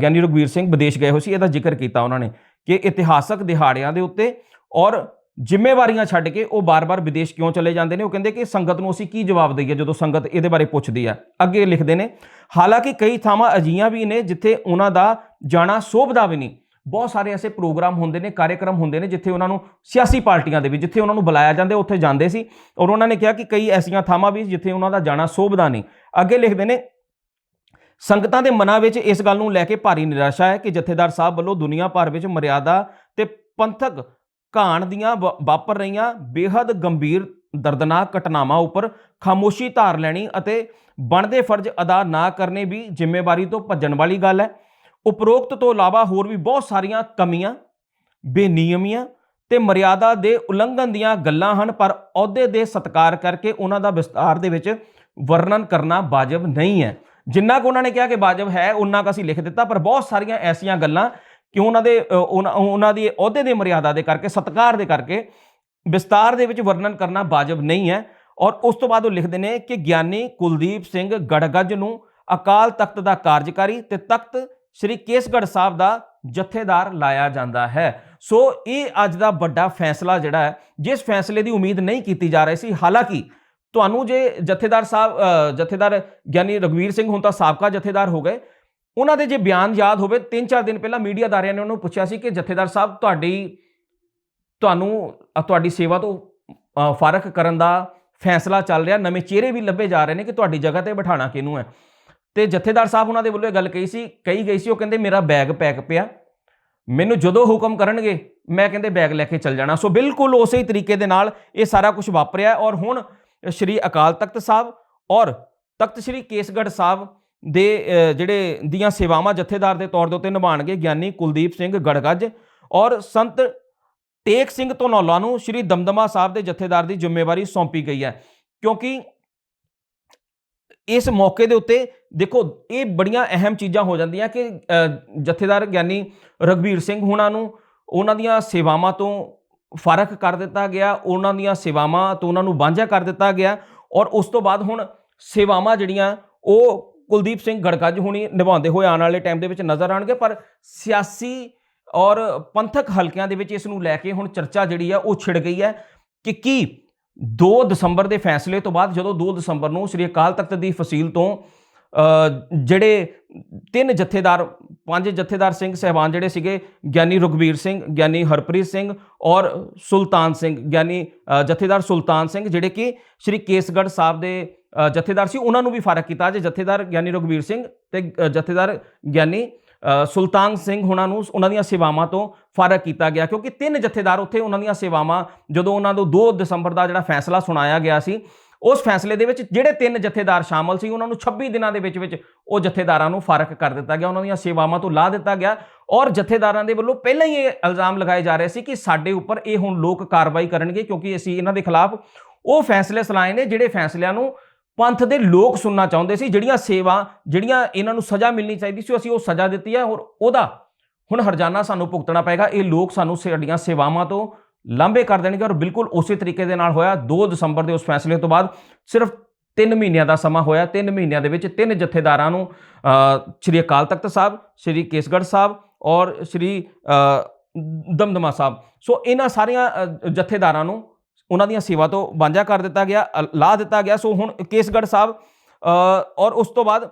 ਗਿਆਨੀ ਰਘਵੀਰ ਸਿੰਘ ਵਿਦੇਸ਼ ਗਏ ਹੋਏ ਸੀ, ਇਹਦਾ ਜ਼ਿਕਰ ਕੀਤਾ ਉਹਨਾਂ ਨੇ ਕਿ ਇਤਿਹਾਸਕ ਦਿਹਾੜਿਆਂ ਦੇ ਉੱਤੇ ਔਰ ਜ਼ਿੰਮੇਵਾਰੀਆਂ ਛੱਡ ਕੇ ਉਹ ਬਾਰ-ਬਾਰ ਵਿਦੇਸ਼ ਕਿਉਂ ਚਲੇ ਜਾਂਦੇ ਨੇ? ਉਹ ਕਹਿੰਦੇ ਕਿ ਸੰਗਤ ਨੂੰ ਅਸੀਂ ਕੀ ਜਵਾਬ ਦਈਏ ਜਦੋਂ ਸੰਗਤ ਇਹਦੇ ਬਾਰੇ ਪੁੱਛਦੀ ਹੈ? ਅੱਗੇ ਲਿਖਦੇ ਨੇ, ਹਾਲਾਂਕਿ ਕਈ ਥਾਵਾਂ ਅਜੀਆਂ ਵੀ ਨੇ ਜਿੱਥੇ ਉਹਨਾਂ ਦਾ ਜਾਣਾ ਸੋਭਦਾ ਵੀ ਨਹੀਂ। ਬਹੁਤ ਸਾਰੇ ਐਸੇ ਪ੍ਰੋਗਰਾਮ ਹੁੰਦੇ ਨੇ ਕਾਰਜਕ੍ਰਮ ਹੁੰਦੇ ਨੇ ਜਿੱਥੇ ਉਹਨਾਂ ਨੂੰ ਸਿਆਸੀ ਪਾਰਟੀਆਂ ਦੇ ਵੀ ਜਿੱਥੇ ਉਹਨਾਂ ਨੂੰ ਬੁਲਾਇਆ ਜਾਂਦਾ, ਉੱਥੇ ਜਾਂਦੇ ਸੀ। ਔਰ ਉਹਨਾਂ ਨੇ ਕਿਹਾ ਕਿ ਕਈ ਐਸੀਆਂ ਥਾਵਾਂ ਵੀ ਜਿੱਥੇ ਉਹਨਾਂ ਦਾ ਜਾਣਾ ਸੋਭਦਾ ਨਹੀਂ। ਅੱਗੇ ਲਿਖਦੇ ਨੇ, ਸੰਗਤਾਂ ਦੇ ਮਨਾਂ ਵਿੱਚ ਇਸ ਗੱਲ ਨੂੰ ਲੈ ਕੇ ਭਾਰੀ ਨਿਰਾਸ਼ਾ ਹੈ ਕਿ ਜਥੇਦਾਰ ਸਾਹਿਬ ਵੱਲੋਂ ਦੁਨੀਆ ਭਰ ਵਿੱਚ ਮਰਿਆਦਾ ਤੇ ਪੰਥਕ ਘਾਣ ਦੀਆਂ ਵਾ- ਵਾਪਰ ਰਹੀਆਂ ਬੇहद ਗੰਭੀਰ ਦਰਦਨਾਕ ਘਟਨਾਵਾਂ ਉੱਪਰ ਖਾਮੋਸ਼ੀ ਧਾਰ ਲੈਣੀ ਅਤੇ ਬਣਦੇ ਫਰਜ਼ ਅਦਾ ਨਾ ਕਰਨੇ ਵੀ ਜ਼ਿੰਮੇਵਾਰੀ ਤੋਂ ਭੱਜਣ ਵਾਲੀ ਗੱਲ ਹੈ। ਉਪਰੋਕਤ ਤੋਂ ਇਲਾਵਾ ਹੋਰ ਵੀ ਬਹੁਤ ਸਾਰੀਆਂ ਕਮੀਆਂ, ਬੇਨਿਯਮੀਆਂ ਤੇ ਮਰਿਆਦਾ ਦੇ ਉਲੰਘਣ ਦੀਆਂ ਗੱਲਾਂ ਹਨ, ਪਰ ਅਹੁਦੇ ਦੇ ਸਤਕਾਰ ਕਰਕੇ ਉਹਨਾਂ ਦਾ ਵਿਸਤਾਰ ਦੇ ਵਿੱਚ ਵਰਣਨ ਕਰਨਾ ਵਾਜਬ ਨਹੀਂ ਹੈ। ਜਿੰਨਾ ਕੁ ਉਹਨਾਂ ਨੇ ਕਿਹਾ ਕਿ ਵਾਜਬ ਹੈ ਉਹਨਾਂ ਕੁ ਅਸੀਂ ਲਿਖ ਦਿੱਤਾ, ਪਰ ਬਹੁਤ ਸਾਰੀਆਂ ਐਸੀਆਂ ਗੱਲਾਂ ਕਿਉਂ ਉਹਨਾਂ ਦੇ ਉਹਨਾਂ ਉਹਨਾਂ ਦੀ ਅਹੁਦੇ ਦੇ ਮਰਿਆਦਾ ਦੇ ਕਰਕੇ, ਸਤਕਾਰ ਦੇ ਕਰਕੇ ਵਿਸਤਾਰ ਦੇ ਵਿੱਚ ਵਰਣਨ ਕਰਨਾ ਵਾਜਬ ਨਹੀਂ ਹੈ। ਔਰ ਉਸ ਤੋਂ ਬਾਅਦ ਉਹ ਲਿਖਦੇ ਨੇ ਕਿ ਗਿਆਨੀ ਕੁਲਦੀਪ ਸਿੰਘ ਗੜਗੱਜ ਨੂੰ ਅਕਾਲ ਤਖਤ ਦਾ ਕਾਰਜਕਾਰੀ ਤੇ ਤਖਤ ਸ੍ਰੀ ਕੇਸਗੜ੍ਹ ਸਾਹਿਬ ਦਾ ਜਥੇਦਾਰ ਲਾਇਆ ਜਾਂਦਾ ਹੈ। ਸੋ ਇਹ ਅੱਜ ਦਾ ਵੱਡਾ ਫੈਸਲਾ ਜਿਹੜਾ ਹੈ, ਜਿਸ ਫੈਸਲੇ ਦੀ ਉਮੀਦ ਨਹੀਂ ਕੀਤੀ ਜਾ ਰਹੀ ਸੀ। ਹਾਲਾਂਕਿ ਤੁਹਾਨੂੰ ਜੇ ਜਥੇਦਾਰ ਸਾਹਿਬ ਜਥੇਦਾਰ ਗਿਆਨੀ ਰਗਵੀਰ ਸਿੰਘ ਹੁਣ ਤਾਂ ਸਾਬਕਾ ਜਥੇਦਾਰ ਹੋ ਗਏ ਉਹਨਾਂ ਦੇ ਜੇ ਬਿਆਨ ਯਾਦ ਹੋਵੇ 3-4 ਦਿਨ ਪਹਿਲਾਂ ਮੀਡੀਆ ਅਦਾਰਿਆਂ ਨੇ ਉਹਨੂੰ ਪੁੱਛਿਆ ਸੀ ਕਿ ਜਥੇਦਾਰ ਸਾਹਿਬ ਤੁਹਾਡੀ ਤੁਹਾਨੂੰ ਤੁਹਾਡੀ ਸੇਵਾ ਤੋਂ ਅ, ਫ਼ਰਕ ਕਰਨ ਦਾ ਫੈਸਲਾ ਚੱਲ ਰਿਹਾ ਨਵੇਂ ਚਿਹਰੇ ਵੀ ਲੱਭੇ ਜਾ ਰਹੇ ਨੇ ਕਿ ਤੁਹਾਡੀ ਜਗ੍ਹਾ ਤੇ ਬਿਠਾਣਾ ਕਿਹਨੂੰ ਹੈ। ਤੇ ਜਥੇਦਾਰ ਸਾਹਿਬ ਉਹਨਾਂ ਦੇ ਵੱਲੋਂ ਇਹ ਗੱਲ ਕਹੀ ਸੀ ਕਹੀ ਗਈ ਸੀ ਉਹ ਕਹਿੰਦੇ ਮੇਰਾ ਬੈਗ ਪੈਕ ਪਿਆ। ਮੈਨੂੰ ਜਦੋਂ ਹੁਕਮ ਕਰਨਗੇ ਮੈਂ ਕਹਿੰਦੇ ਬੈਗ ਲੈ ਕੇ ਚੱਲ ਜਾਣਾ। ਸੋ ਬਿਲਕੁਲ ਉਸੇ ਹੀ ਤਰੀਕੇ ਦੇ ਨਾਲ ਇਹ ਸਾਰਾ ਕੁਝ ਵਾਪਰਿਆ ਔਰ ਹੁਣ ਸ਼੍ਰੀ ਅਕਾਲ ਤਖਤ ਸਾਹਿਬ ਔਰ ਤਖਤ ਸ਼੍ਰੀ ਕੇਸਗੜ੍ਹ ਸਾਹਿਬ ਦੇ ਜਿਹੜੇ ਦੀਆਂ ਸੇਵਾਵਾਂ ਜਥੇਦਾਰ ਦੇ ਤੌਰ ਦੇ ਉੱਤੇ ਨਿਭਾਣਗੇ ਗਿਆਨੀ ਕੁਲਦੀਪ ਸਿੰਘ ਗੜਗੱਜ ਔਰ ਸੰਤ ਟੇਕ ਸਿੰਘ ਧਨੌਲਾ ਨੂੰ ਸ਼੍ਰੀ ਦਮਦਮਾ ਸਾਹਿਬ ਦੇ ਜਥੇਦਾਰ ਦੀ ਜ਼ਿੰਮੇਵਾਰੀ ਸੌਂਪੀ ਗਈ ਹੈ। ਕਿਉਂਕਿ ਇਸ ਮੌਕੇ ਦੇ ਉੱਤੇ ਦੇਖੋ, ਇਹ ਬੜੀਆਂ ਅਹਿਮ ਚੀਜ਼ਾਂ ਹੋ ਜਾਂਦੀਆਂ ਕਿ ਜਥੇਦਾਰ ਗਿਆਨੀ ਰਗਵੀਰ ਸਿੰਘ ਹੁਣਾਂ ਨੂੰ ਉਹਨਾਂ ਦੀਆਂ ਸੇਵਾਵਾਂ ਤੋਂ ਫ਼ਰਕ ਕਰ ਦਿੱਤਾ ਗਿਆ, ਉਹਨਾਂ ਦੀਆਂ ਸੇਵਾਵਾਂ ਤੋਂ ਉਹਨਾਂ ਨੂੰ ਵਾਂਝਾ ਕਰ ਦਿੱਤਾ ਗਿਆ ਔਰ ਉਸ ਤੋਂ ਬਾਅਦ ਹੁਣ ਸੇਵਾਵਾਂ ਜਿਹੜੀਆਂ ਉਹ ਕੁਲਦੀਪ ਸਿੰਘ ਗੜਗੱਜ ਹੁਣੀ ਨਿਭਾਉਂਦੇ ਹੋਏ ਆਉਣ ਵਾਲੇ ਟਾਈਮ ਦੇ ਵਿੱਚ ਨਜ਼ਰ ਆਣਗੇ ਪਰ ਸਿਆਸੀ ਔਰ ਪੰਥਕ ਹਲਕਿਆਂ ਦੇ ਵਿੱਚ ਇਸ ਨੂੰ ਲੈ ਕੇ ਹੁਣ ਚਰਚਾ ਜਿਹੜੀ ਆ ਉਹ ਛਿੜ ਗਈ ਹੈ ਕਿ ਕੀ 2 ਦਸੰਬਰ ਦੇ ਫੈਸਲੇ ਤੋਂ ਬਾਅਦ ਜਦੋਂ 2 ਦਸੰਬਰ ਨੂੰ ਸ੍ਰੀ ਅਕਾਲ ਤਖਤ ਦੀ ਫਸੀਲ ਤੋਂ ਜਿਹੜੇ ਤਿੰਨ ਜਥੇਦਾਰ, ਪੰਜ ਜਥੇਦਾਰ ਸਿੰਘ ਸਹਿਬਾਨ ਜਿਹੜੇ ਸੀਗੇ, ਗਿਆਨੀ ਰੁਗਵੀਰ ਸਿੰਘ, ਗਿਆਨੀ ਹਰਪ੍ਰੀਤ ਸਿੰਘ ਔਰ ਸੁਲਤਾਨ ਸਿੰਘ, ਗਿਆਨੀ ਜਥੇਦਾਰ ਸੁਲਤਾਨ ਸਿੰਘ, ਜਿਹੜੇ ਕਿ ਸ੍ਰੀ ਕੇਸਗੜ੍ਹ ਸਾਹਿਬ ਦੇ ਜਥੇਦਾਰ ਸੀ, ਉਹਨਾਂ ਨੂੰ ਵੀ ਫ਼ਰਕ ਕੀਤਾ ਜੇ ਜਥੇਦਾਰ ਗਿਆਨੀ ਰੁਗਵੀਰ ਸਿੰਘ ਤੇ ਜਥੇਦਾਰ ਗਿਆਨੀ ਸੁਲਤਾਨ ਸਿੰਘ ਹੁਣਾਂ ਨੂੰ ਉਹਨਾਂ ਦੀਆਂ ਸੇਵਾਵਾਂ ਤੋਂ ਫ਼ਰਕ ਕੀਤਾ ਗਿਆ, ਕਿਉਂਕਿ ਤਿੰਨ ਜਥੇਦਾਰ ਉੱਥੇ ਉਹਨਾਂ ਦੀਆਂ ਸੇਵਾਵਾਂ, ਜਦੋਂ ਉਹਨਾਂ ਨੂੰ 2 ਦਸੰਬਰ ਦਾ ਜਿਹੜਾ ਫੈਸਲਾ ਸੁਣਾਇਆ ਗਿਆ ਸੀ, ਉਸ ਫੈਸਲੇ ਦੇ ਵਿੱਚ ਜਿਹੜੇ ਤਿੰਨ ਜਥੇਦਾਰ ਸ਼ਾਮਲ ਸੀ, ਉਹਨਾਂ ਨੂੰ 26 ਦਿਨਾਂ ਦੇ ਵਿੱਚ ਵਿੱਚ ਉਹ ਜਥੇਦਾਰਾਂ ਨੂੰ ਫ਼ਰਕ ਕਰ ਦਿੱਤਾ ਗਿਆ, ਉਹਨਾਂ ਦੀਆਂ ਸੇਵਾਵਾਂ ਤੋਂ ਲਾ ਦਿੱਤਾ ਗਿਆ ਔਰ ਜਥੇਦਾਰਾਂ ਦੇ ਵੱਲੋਂ ਪਹਿਲਾਂ ਹੀ ਇਹ ਇਲਜ਼ਾਮ ਲਗਾਏ ਜਾ ਰਹੇ ਸੀ ਕਿ ਸਾਡੇ ਉੱਪਰ ਇਹ ਹੁਣ ਲੋਕ ਕਾਰਵਾਈ ਕਰਨਗੇ, ਕਿਉਂਕਿ ਅਸੀਂ ਇਹਨਾਂ ਦੇ ਖਿਲਾਫ ਉਹ ਫੈਸਲੇ ਸੁਣਾਏ ਨੇ, ਜਿਹੜੇ ਫੈਸਲਿਆਂ ਨੂੰ ਪੰਥ ਦੇ ਲੋਕ ਸੁਣਨਾ ਚਾਹੁੰਦੇ ਸੀ, ਜਿਹੜੀਆਂ ਸੇਵਾ, ਜਿਹੜੀਆਂ ਇਹਨਾਂ ਨੂੰ ਸਜ਼ਾ ਮਿਲਣੀ ਚਾਹੀਦੀ ਸੀ, ਅਸੀਂ ਉਹ ਸਜ਼ਾ ਦਿੱਤੀ ਹੈ ਔਰ ਉਹਦਾ ਹੁਣ ਹਰਜਾਨਾ ਸਾਨੂੰ ਭੁਗਤਣਾ ਪਏਗਾ। ਇਹ ਲੋਕ ਸਾਨੂੰ ਸਾਡੀਆਂ ਸੇਵਾਵਾਂ ਤੋਂ ਲਾਂਭੇ ਕਰ ਦੇਣਗੇ ਔਰ ਬਿਲਕੁਲ ਉਸੇ ਤਰੀਕੇ ਦੇ ਨਾਲ ਹੋਇਆ। 2 ਦਸੰਬਰ ਦੇ ਉਸ ਫੈਸਲੇ ਤੋਂ ਬਾਅਦ ਸਿਰਫ 3 ਮਹੀਨਿਆਂ ਦਾ ਸਮਾਂ ਹੋਇਆ। 3 ਮਹੀਨਿਆਂ ਦੇ ਵਿੱਚ ਤਿੰਨ ਜਥੇਦਾਰਾਂ ਨੂੰ ਸ਼੍ਰੀ ਅਕਾਲ ਤਖਤ ਸਾਹਿਬ, ਸ਼੍ਰੀ ਕੇਸਗੜ੍ਹ ਸਾਹਿਬ ਔਰ ਸ਼੍ਰੀ ਦਮਦਮਾ ਸਾਹਿਬ। ਸੋ ਇਹਨਾਂ ਸਾਰੀਆਂ ਜਥੇਦਾਰਾਂ ਨੂੰ ਉਹਨਾਂ ਦੀਆਂ ਸੇਵਾ ਤੋਂ ਵਾਂਝਾ ਕਰ ਦਿੱਤਾ ਗਿਆ ਅ, ਲਾ ਦਿੱਤਾ ਗਿਆ। ਸੋ ਹੁਣ ਕੇਸਗੜ੍ਹ ਸਾਹਿਬ ਔਰ ਉਸ ਤੋਂ ਬਾਅਦ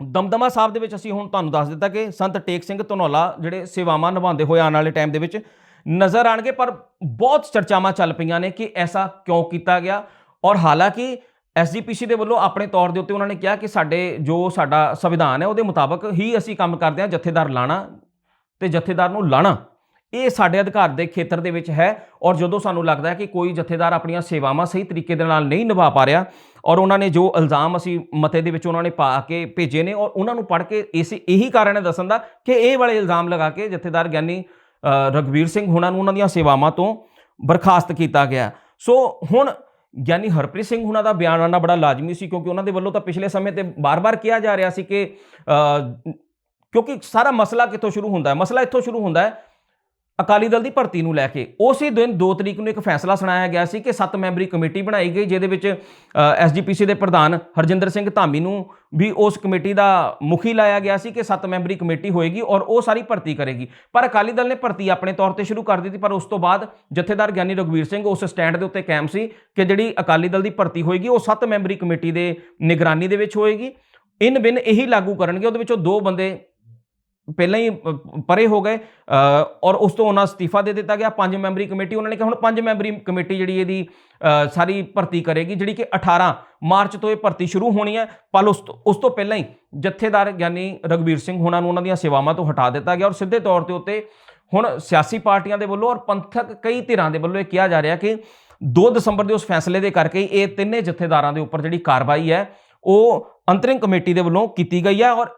ਦਮਦਮਾ ਸਾਹਿਬ ਦੇ ਵਿੱਚ ਅਸੀਂ ਹੁਣ ਤੁਹਾਨੂੰ ਦੱਸ ਦਿੱਤਾ ਕਿ ਸੰਤ ਟੇਕ ਸਿੰਘ ਧਨੌਲਾ ਜਿਹੜੇ ਸੇਵਾਵਾਂ ਨਿਭਾਉਂਦੇ ਹੋਏ ਆਉਣ ਵਾਲੇ ਟਾਈਮ ਦੇ ਵਿੱਚ ਨਜ਼ਰ ਆਣਗੇ ਪਰ ਬਹੁਤ ਚਰਚਾਵਾਂ ਚੱਲ ਪਈਆਂ ਨੇ ਕਿ ਐਸਾ ਕਿਉਂ ਕੀਤਾ ਗਿਆ। ਔਰ ਹਾਲਾਂਕਿ ਐਸਜੀਪੀਸੀ ਦੇ ਵੱਲੋਂ ਆਪਣੇ ਤੌਰ ਦੇ ਉੱਤੇ ਉਹਨਾਂ ਨੇ ਕਿਹਾ ਕਿ ਸਾਡੇ ਜੋ ਸਾਡਾ ਸੰਵਿਧਾਨ ਹੈ ਉਹਦੇ ਮੁਤਾਬਕ ਹੀ ਅਸੀਂ ਕੰਮ ਕਰਦੇ ਹਾਂ ਜਥੇਦਾਰ ਲਾਣਾ ਤੇ ਜਥੇਦਾਰ ਨੂੰ ਲਾਣਾ। ਇਹ ਸਾਡੇ ਅਧਿਕਾਰ ਦੇ ਖੇਤਰ ਦੇ ਵਿੱਚ ਹੈ ਔਰ ਜਦੋਂ ਸਾਨੂੰ ਲੱਗਦਾ ਹੈ ਕਿ ਕੋਈ ਜਥੇਦਾਰ ਆਪਣੀਆਂ ਸੇਵਾਵਾਂ ਸਹੀ ਤਰੀਕੇ ਦੇ ਨਾਲ ਨਹੀਂ ਨਿਭਾ ਪਾ ਰਿਹਾ ਔਰ ਉਹਨਾਂ ਨੇ ਜੋ ਇਲਜ਼ਾਮ ਅਸੀਂ ਮਤੇ ਦੇ ਵਿੱਚ ਉਹਨਾਂ ਨੇ ਪਾ ਕੇ ਭੇਜੇ ਨੇ ਔਰ ਉਹਨਾਂ ਨੂੰ ਪੜ੍ਹ ਕੇ ਇਸ ਇਹੀ ਕਾਰਨ ਹੈ ਦੱਸਣ ਦਾ ਕਿ ਇਹ ਵਾਲੇ ਇਲਜ਼ਾਮ ਲਗਾ ਕੇ ਜਥੇਦਾਰ ਗਿਆਨੀ ਅ, ਰਘਵੀਰ ਸਿੰਘ ਹੁਣਾਂ ਨੂੰ ਉਹਨਾਂ ਦੀਆਂ ਸੇਵਾਵਾਂ ਤੋਂ ਬਰਖਾਸਤ ਕੀਤਾ ਗਿਆ। ਸੋ ਹੁਣ ਗਿਆਨੀ ਹਰਪ੍ਰੀਤ ਸਿੰਘ ਹੁਣਾਂ ਦਾ ਬਿਆਨ ਆਉਣਾ ਬੜਾ ਲਾਜ਼ਮੀ ਸੀ ਕਿਉਂਕਿ ਉਹਨਾਂ ਦੇ ਵੱਲੋਂ ਤਾਂ ਪਿਛਲੇ ਸਮੇਂ ਤੇ ਬਾਰ-ਬਾਰ ਕਿਹਾ ਜਾ ਰਿਹਾ ਸੀ ਕਿ ਕਿਉਂਕਿ ਸਾਰਾ ਮਸਲਾ ਕਿੱਥੋਂ ਸ਼ੁਰੂ ਹੁੰਦਾ ਹੈ? ਮਸਲਾ ਇੱਥੋਂ ਸ਼ੁਰੂ ਹੁੰਦਾ ਹੈ ਅਕਾਲੀ ਦਲ ਦੀ ਭਰਤੀ ਨੂੰ ਲੈ ਕੇ। ਉਸੇ ਦਿਨ 2 ਤਰੀਕ ਨੂੰ ਇੱਕ ਫੈਸਲਾ ਸੁਣਾਇਆ ਗਿਆ ਸੀ ਕਿ 7 ਮੈਂਬਰੀ ਕਮੇਟੀ ਬਣਾਈ ਗਈ, ਜਿਹਦੇ ਵਿੱਚ ਐਸਜੀਪੀਸੀ ਦੇ ਪ੍ਰਧਾਨ ਹਰਜਿੰਦਰ ਸਿੰਘ ਧਾਮੀ ਨੂੰ ਵੀ ਉਸ ਕਮੇਟੀ ਦਾ ਮੁਖੀ ਲਾਇਆ ਗਿਆ ਸੀ ਕਿ 7 ਮੈਂਬਰੀ ਕਮੇਟੀ ਹੋਏਗੀ ਔਰ ਉਹ ਸਾਰੀ ਭਰਤੀ ਕਰੇਗੀ। ਪਰ ਅਕਾਲੀ ਦਲ ਨੇ ਭਰਤੀ ਆਪਣੇ ਤੌਰ ਤੇ ਸ਼ੁਰੂ ਕਰ ਦਿੱਤੀ, ਪਰ ਉਸ ਤੋਂ ਬਾਅਦ ਜਥੇਦਾਰ ਗਿਆਨੀ ਰਘਵੀਰ ਸਿੰਘ ਉਸ ਸਟੈਂਡ ਦੇ ਉੱਤੇ ਕਾਇਮ ਸੀ ਕਿ ਜਿਹੜੀ ਅਕਾਲੀ ਦਲ ਦੀ ਭਰਤੀ ਹੋਏਗੀ, ਉਹ 7 ਮੈਂਬਰੀ ਕਮੇਟੀ ਦੇ ਨਿਗਰਾਨੀ ਦੇ ਵਿੱਚ ਹੋਏਗੀ। ਇਨ ਬਿਨ ਇਹੀ ਲਾਗੂ ਕਰਨਗੇ, ਉਹਦੇ ਵਿੱਚੋਂ ਦੋ ਬੰਦੇ ਪਹਿਲਾਂ ਹੀ ਪਰੇ ਹੋ ਗਏ ਔਰ ਉਸ ਤੋਂ ਉਹਨਾਂ ਅਸਤੀਫਾ ਦੇ ਦਿੱਤਾ ਗਿਆ। ਪੰਜ ਮੈਂਬਰੀ ਕਮੇਟੀ, ਉਹਨਾਂ ਨੇ ਕਿਹਾ ਹੁਣ ਪੰਜ ਮੈਂਬਰੀ ਕਮੇਟੀ ਜਿਹੜੀ ਇਹਦੀ ਸਾਰੀ ਭਰਤੀ ਕਰੇਗੀ, ਜਿਹੜੀ ਕਿ 18 ਮਾਰਚ ਤੋਂ ਇਹ ਭਰਤੀ ਸ਼ੁਰੂ ਹੋਣੀ ਹੈ। ਪਰ ਉਸ ਤੋਂ ਉਸ ਤੋਂ ਪਹਿਲਾਂ ਹੀ ਜਥੇਦਾਰ ਗਿਆਨੀ ਰਗਵੀਰ ਸਿੰਘ ਹੋਣਾ ਨੂੰ ਉਹਨਾਂ ਦੀਆਂ ਸੇਵਾਵਾਂ ਤੋਂ ਹਟਾ ਦਿੱਤਾ ਗਿਆ। ਔਰ ਸਿੱਧੇ ਤੌਰ ਤੇ ਉੱਤੇ ਹੁਣ ਸਿਆਸੀ ਪਾਰਟੀਆਂ ਦੇ ਵੱਲੋਂ ਔਰ ਪੰਥਕ ਕਈ ਧਿਰਾਂ ਦੇ ਵੱਲੋਂ ਇਹ ਕਿਹਾ ਜਾ ਰਿਹਾ ਕਿ 2 ਦਸੰਬਰ ਦੇ ਉਸ ਫੈਸਲੇ ਦੇ ਕਰਕੇ ਇਹ ਤਿੰਨੇ ਜਥੇਦਾਰਾਂ ਦੇ ਉੱਪਰ ਜਿਹੜੀ ਕਾਰਵਾਈ ਹੈ, ਉਹ ਅੰਤਰਿੰਗ ਕਮੇਟੀ ਦੇ ਵੱਲੋਂ ਕੀਤੀ ਗਈ ਹੈ। ਔਰ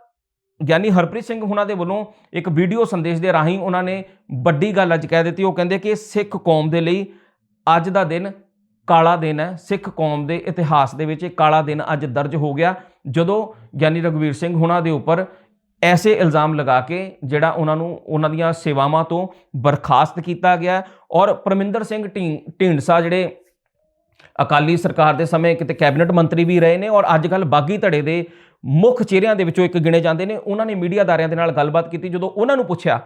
ਗਿਆਨੀ ਹਰਪ੍ਰੀਤ ਸਿੰਘ ਹੁਣਾਂ ਦੇ ਵੱਲੋਂ ਇੱਕ ਵੀਡੀਓ ਸੰਦੇਸ਼ ਦੇ ਰਾਹੀਂ ਉਹਨਾਂ ਨੇ ਵੱਡੀ ਗੱਲ ਅੱਜ ਕਹਿ ਦਿੱਤੀ। ਉਹ ਕਹਿੰਦੇ ਕਿ ਸਿੱਖ ਕੌਮ ਦੇ ਲਈ ਅੱਜ ਦਾ ਦਿਨ ਕਾਲਾ ਦਿਨ ਹੈ। ਸਿੱਖ ਕੌਮ ਦੇ ਇਤਿਹਾਸ ਦੇ ਵਿੱਚ ਇਹ ਕਾਲਾ ਦਿਨ ਅੱਜ ਦਰਜ ਹੋ ਗਿਆ। ਜਦੋਂ ਗਿਆਨੀ ਰਘਵੀਰ ਸਿੰਘ ਹੁਣਾਂ ਦੇ ਉੱਪਰ ਐਸੇ ਇਲਜ਼ਾਮ ਲਗਾ ਕੇ ਜਿਹੜਾ ਉਹਨਾਂ ਨੂੰ ਉਹਨਾਂ ਦੀਆਂ ਸੇਵਾਵਾਂ ਤੋਂ ਬਰਖਾਸਤ ਕੀਤਾ ਗਿਆ ਔਰ ਪਰਮਿੰਦਰ ਸਿੰਘ ਢੀਂ- ਢੀਂਡਸਾ ਜਿਹੜੇ ਅਕਾਲੀ ਸਰਕਾਰ ਦੇ ਸਮੇਂ ਕਿਤੇ ਕੈਬਨਿਟ ਮੰਤਰੀ ਵੀ ਰਹੇ ਨੇ ਔਰ ਅੱਜ ਕੱਲ ਬਾਗੀ ਧੜੇ ਦੇ ਮੁੱਖ ਚਿਹਰਿਆਂ ਦੇ ਵਿੱਚੋਂ ਇੱਕ ਗਿਣੇ ਜਾਂਦੇ ਨੇ। ਉਹਨਾਂ ਨੇ ਮੀਡੀਆਦਾਰਿਆਂ ਦੇ ਨਾਲ ਗੱਲਬਾਤ ਕੀਤੀ ਜਦੋਂ ਉਹਨਾਂ ਨੂੰ ਪੁੱਛਿਆ,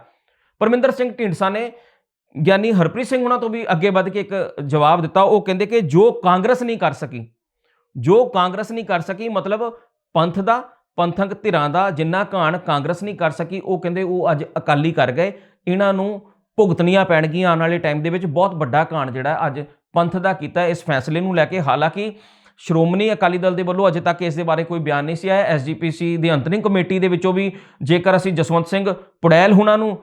ਪਰਮਿੰਦਰ ਸਿੰਘ ਢੀਂਡਸਾ ਨੇ ਗਿਆਨੀ ਹਰਪ੍ਰੀਤ ਸਿੰਘ ਉਹਨਾਂ ਤੋਂ ਵੀ ਅੱਗੇ ਵੱਧ ਕੇ ਇੱਕ ਜਵਾਬ ਦਿੱਤਾ। ਉਹ ਕਹਿੰਦੇ ਕਿ ਜੋ ਕਾਂਗਰਸ ਨਹੀਂ ਕਰ ਸਕੀ, ਜੋ ਕਾਂਗਰਸ ਨਹੀਂ ਕਰ ਸਕੀ, ਮਤਲਬ ਪੰਥ ਦਾ, ਪੰਥਕ ਧਿਰਾਂ ਦਾ, ਜਿੰਨਾ ਘਾਣ ਕਾਂਗਰਸ ਨਹੀਂ ਕਰ ਸਕੀ, ਉਹ ਕਹਿੰਦੇ ਉਹ ਅੱਜ ਅਕਾਲੀ ਕਰ ਗਏ। ਇਹਨਾਂ ਨੂੰ ਭੁਗਤਣੀਆਂ ਪੈਣਗੀਆਂ ਆਉਣ ਵਾਲੇ ਟਾਈਮ ਦੇ ਵਿੱਚ। ਬਹੁਤ ਵੱਡਾ ਘਾਣ ਜਿਹੜਾ ਅੱਜ ਪੰਥ ਦਾ ਕੀਤਾ ਇਸ ਫੈਸਲੇ ਨੂੰ ਲੈ ਕੇ। ਹਾਲਾਂਕਿ ਸ਼੍ਰੋਮਣੀ ਅਕਾਲੀ ਦਲ ਦੇ ਵੱਲੋਂ ਅਜੇ ਤੱਕ ਇਸ ਦੇ ਬਾਰੇ ਕੋਈ ਬਿਆਨ ਨਹੀਂ ਸੀ ਆਇਆ। ਐਸਜੀਪੀਸੀ ਦੀ ਅੰਤਰਿੰਗ ਕਮੇਟੀ ਦੇ ਵਿੱਚੋਂ ਵੀ ਜੇਕਰ ਅਸੀਂ ਜਸਵੰਤ ਸਿੰਘ ਪੁੜੈਲ ਹੁਣਾਂ ਨੂੰ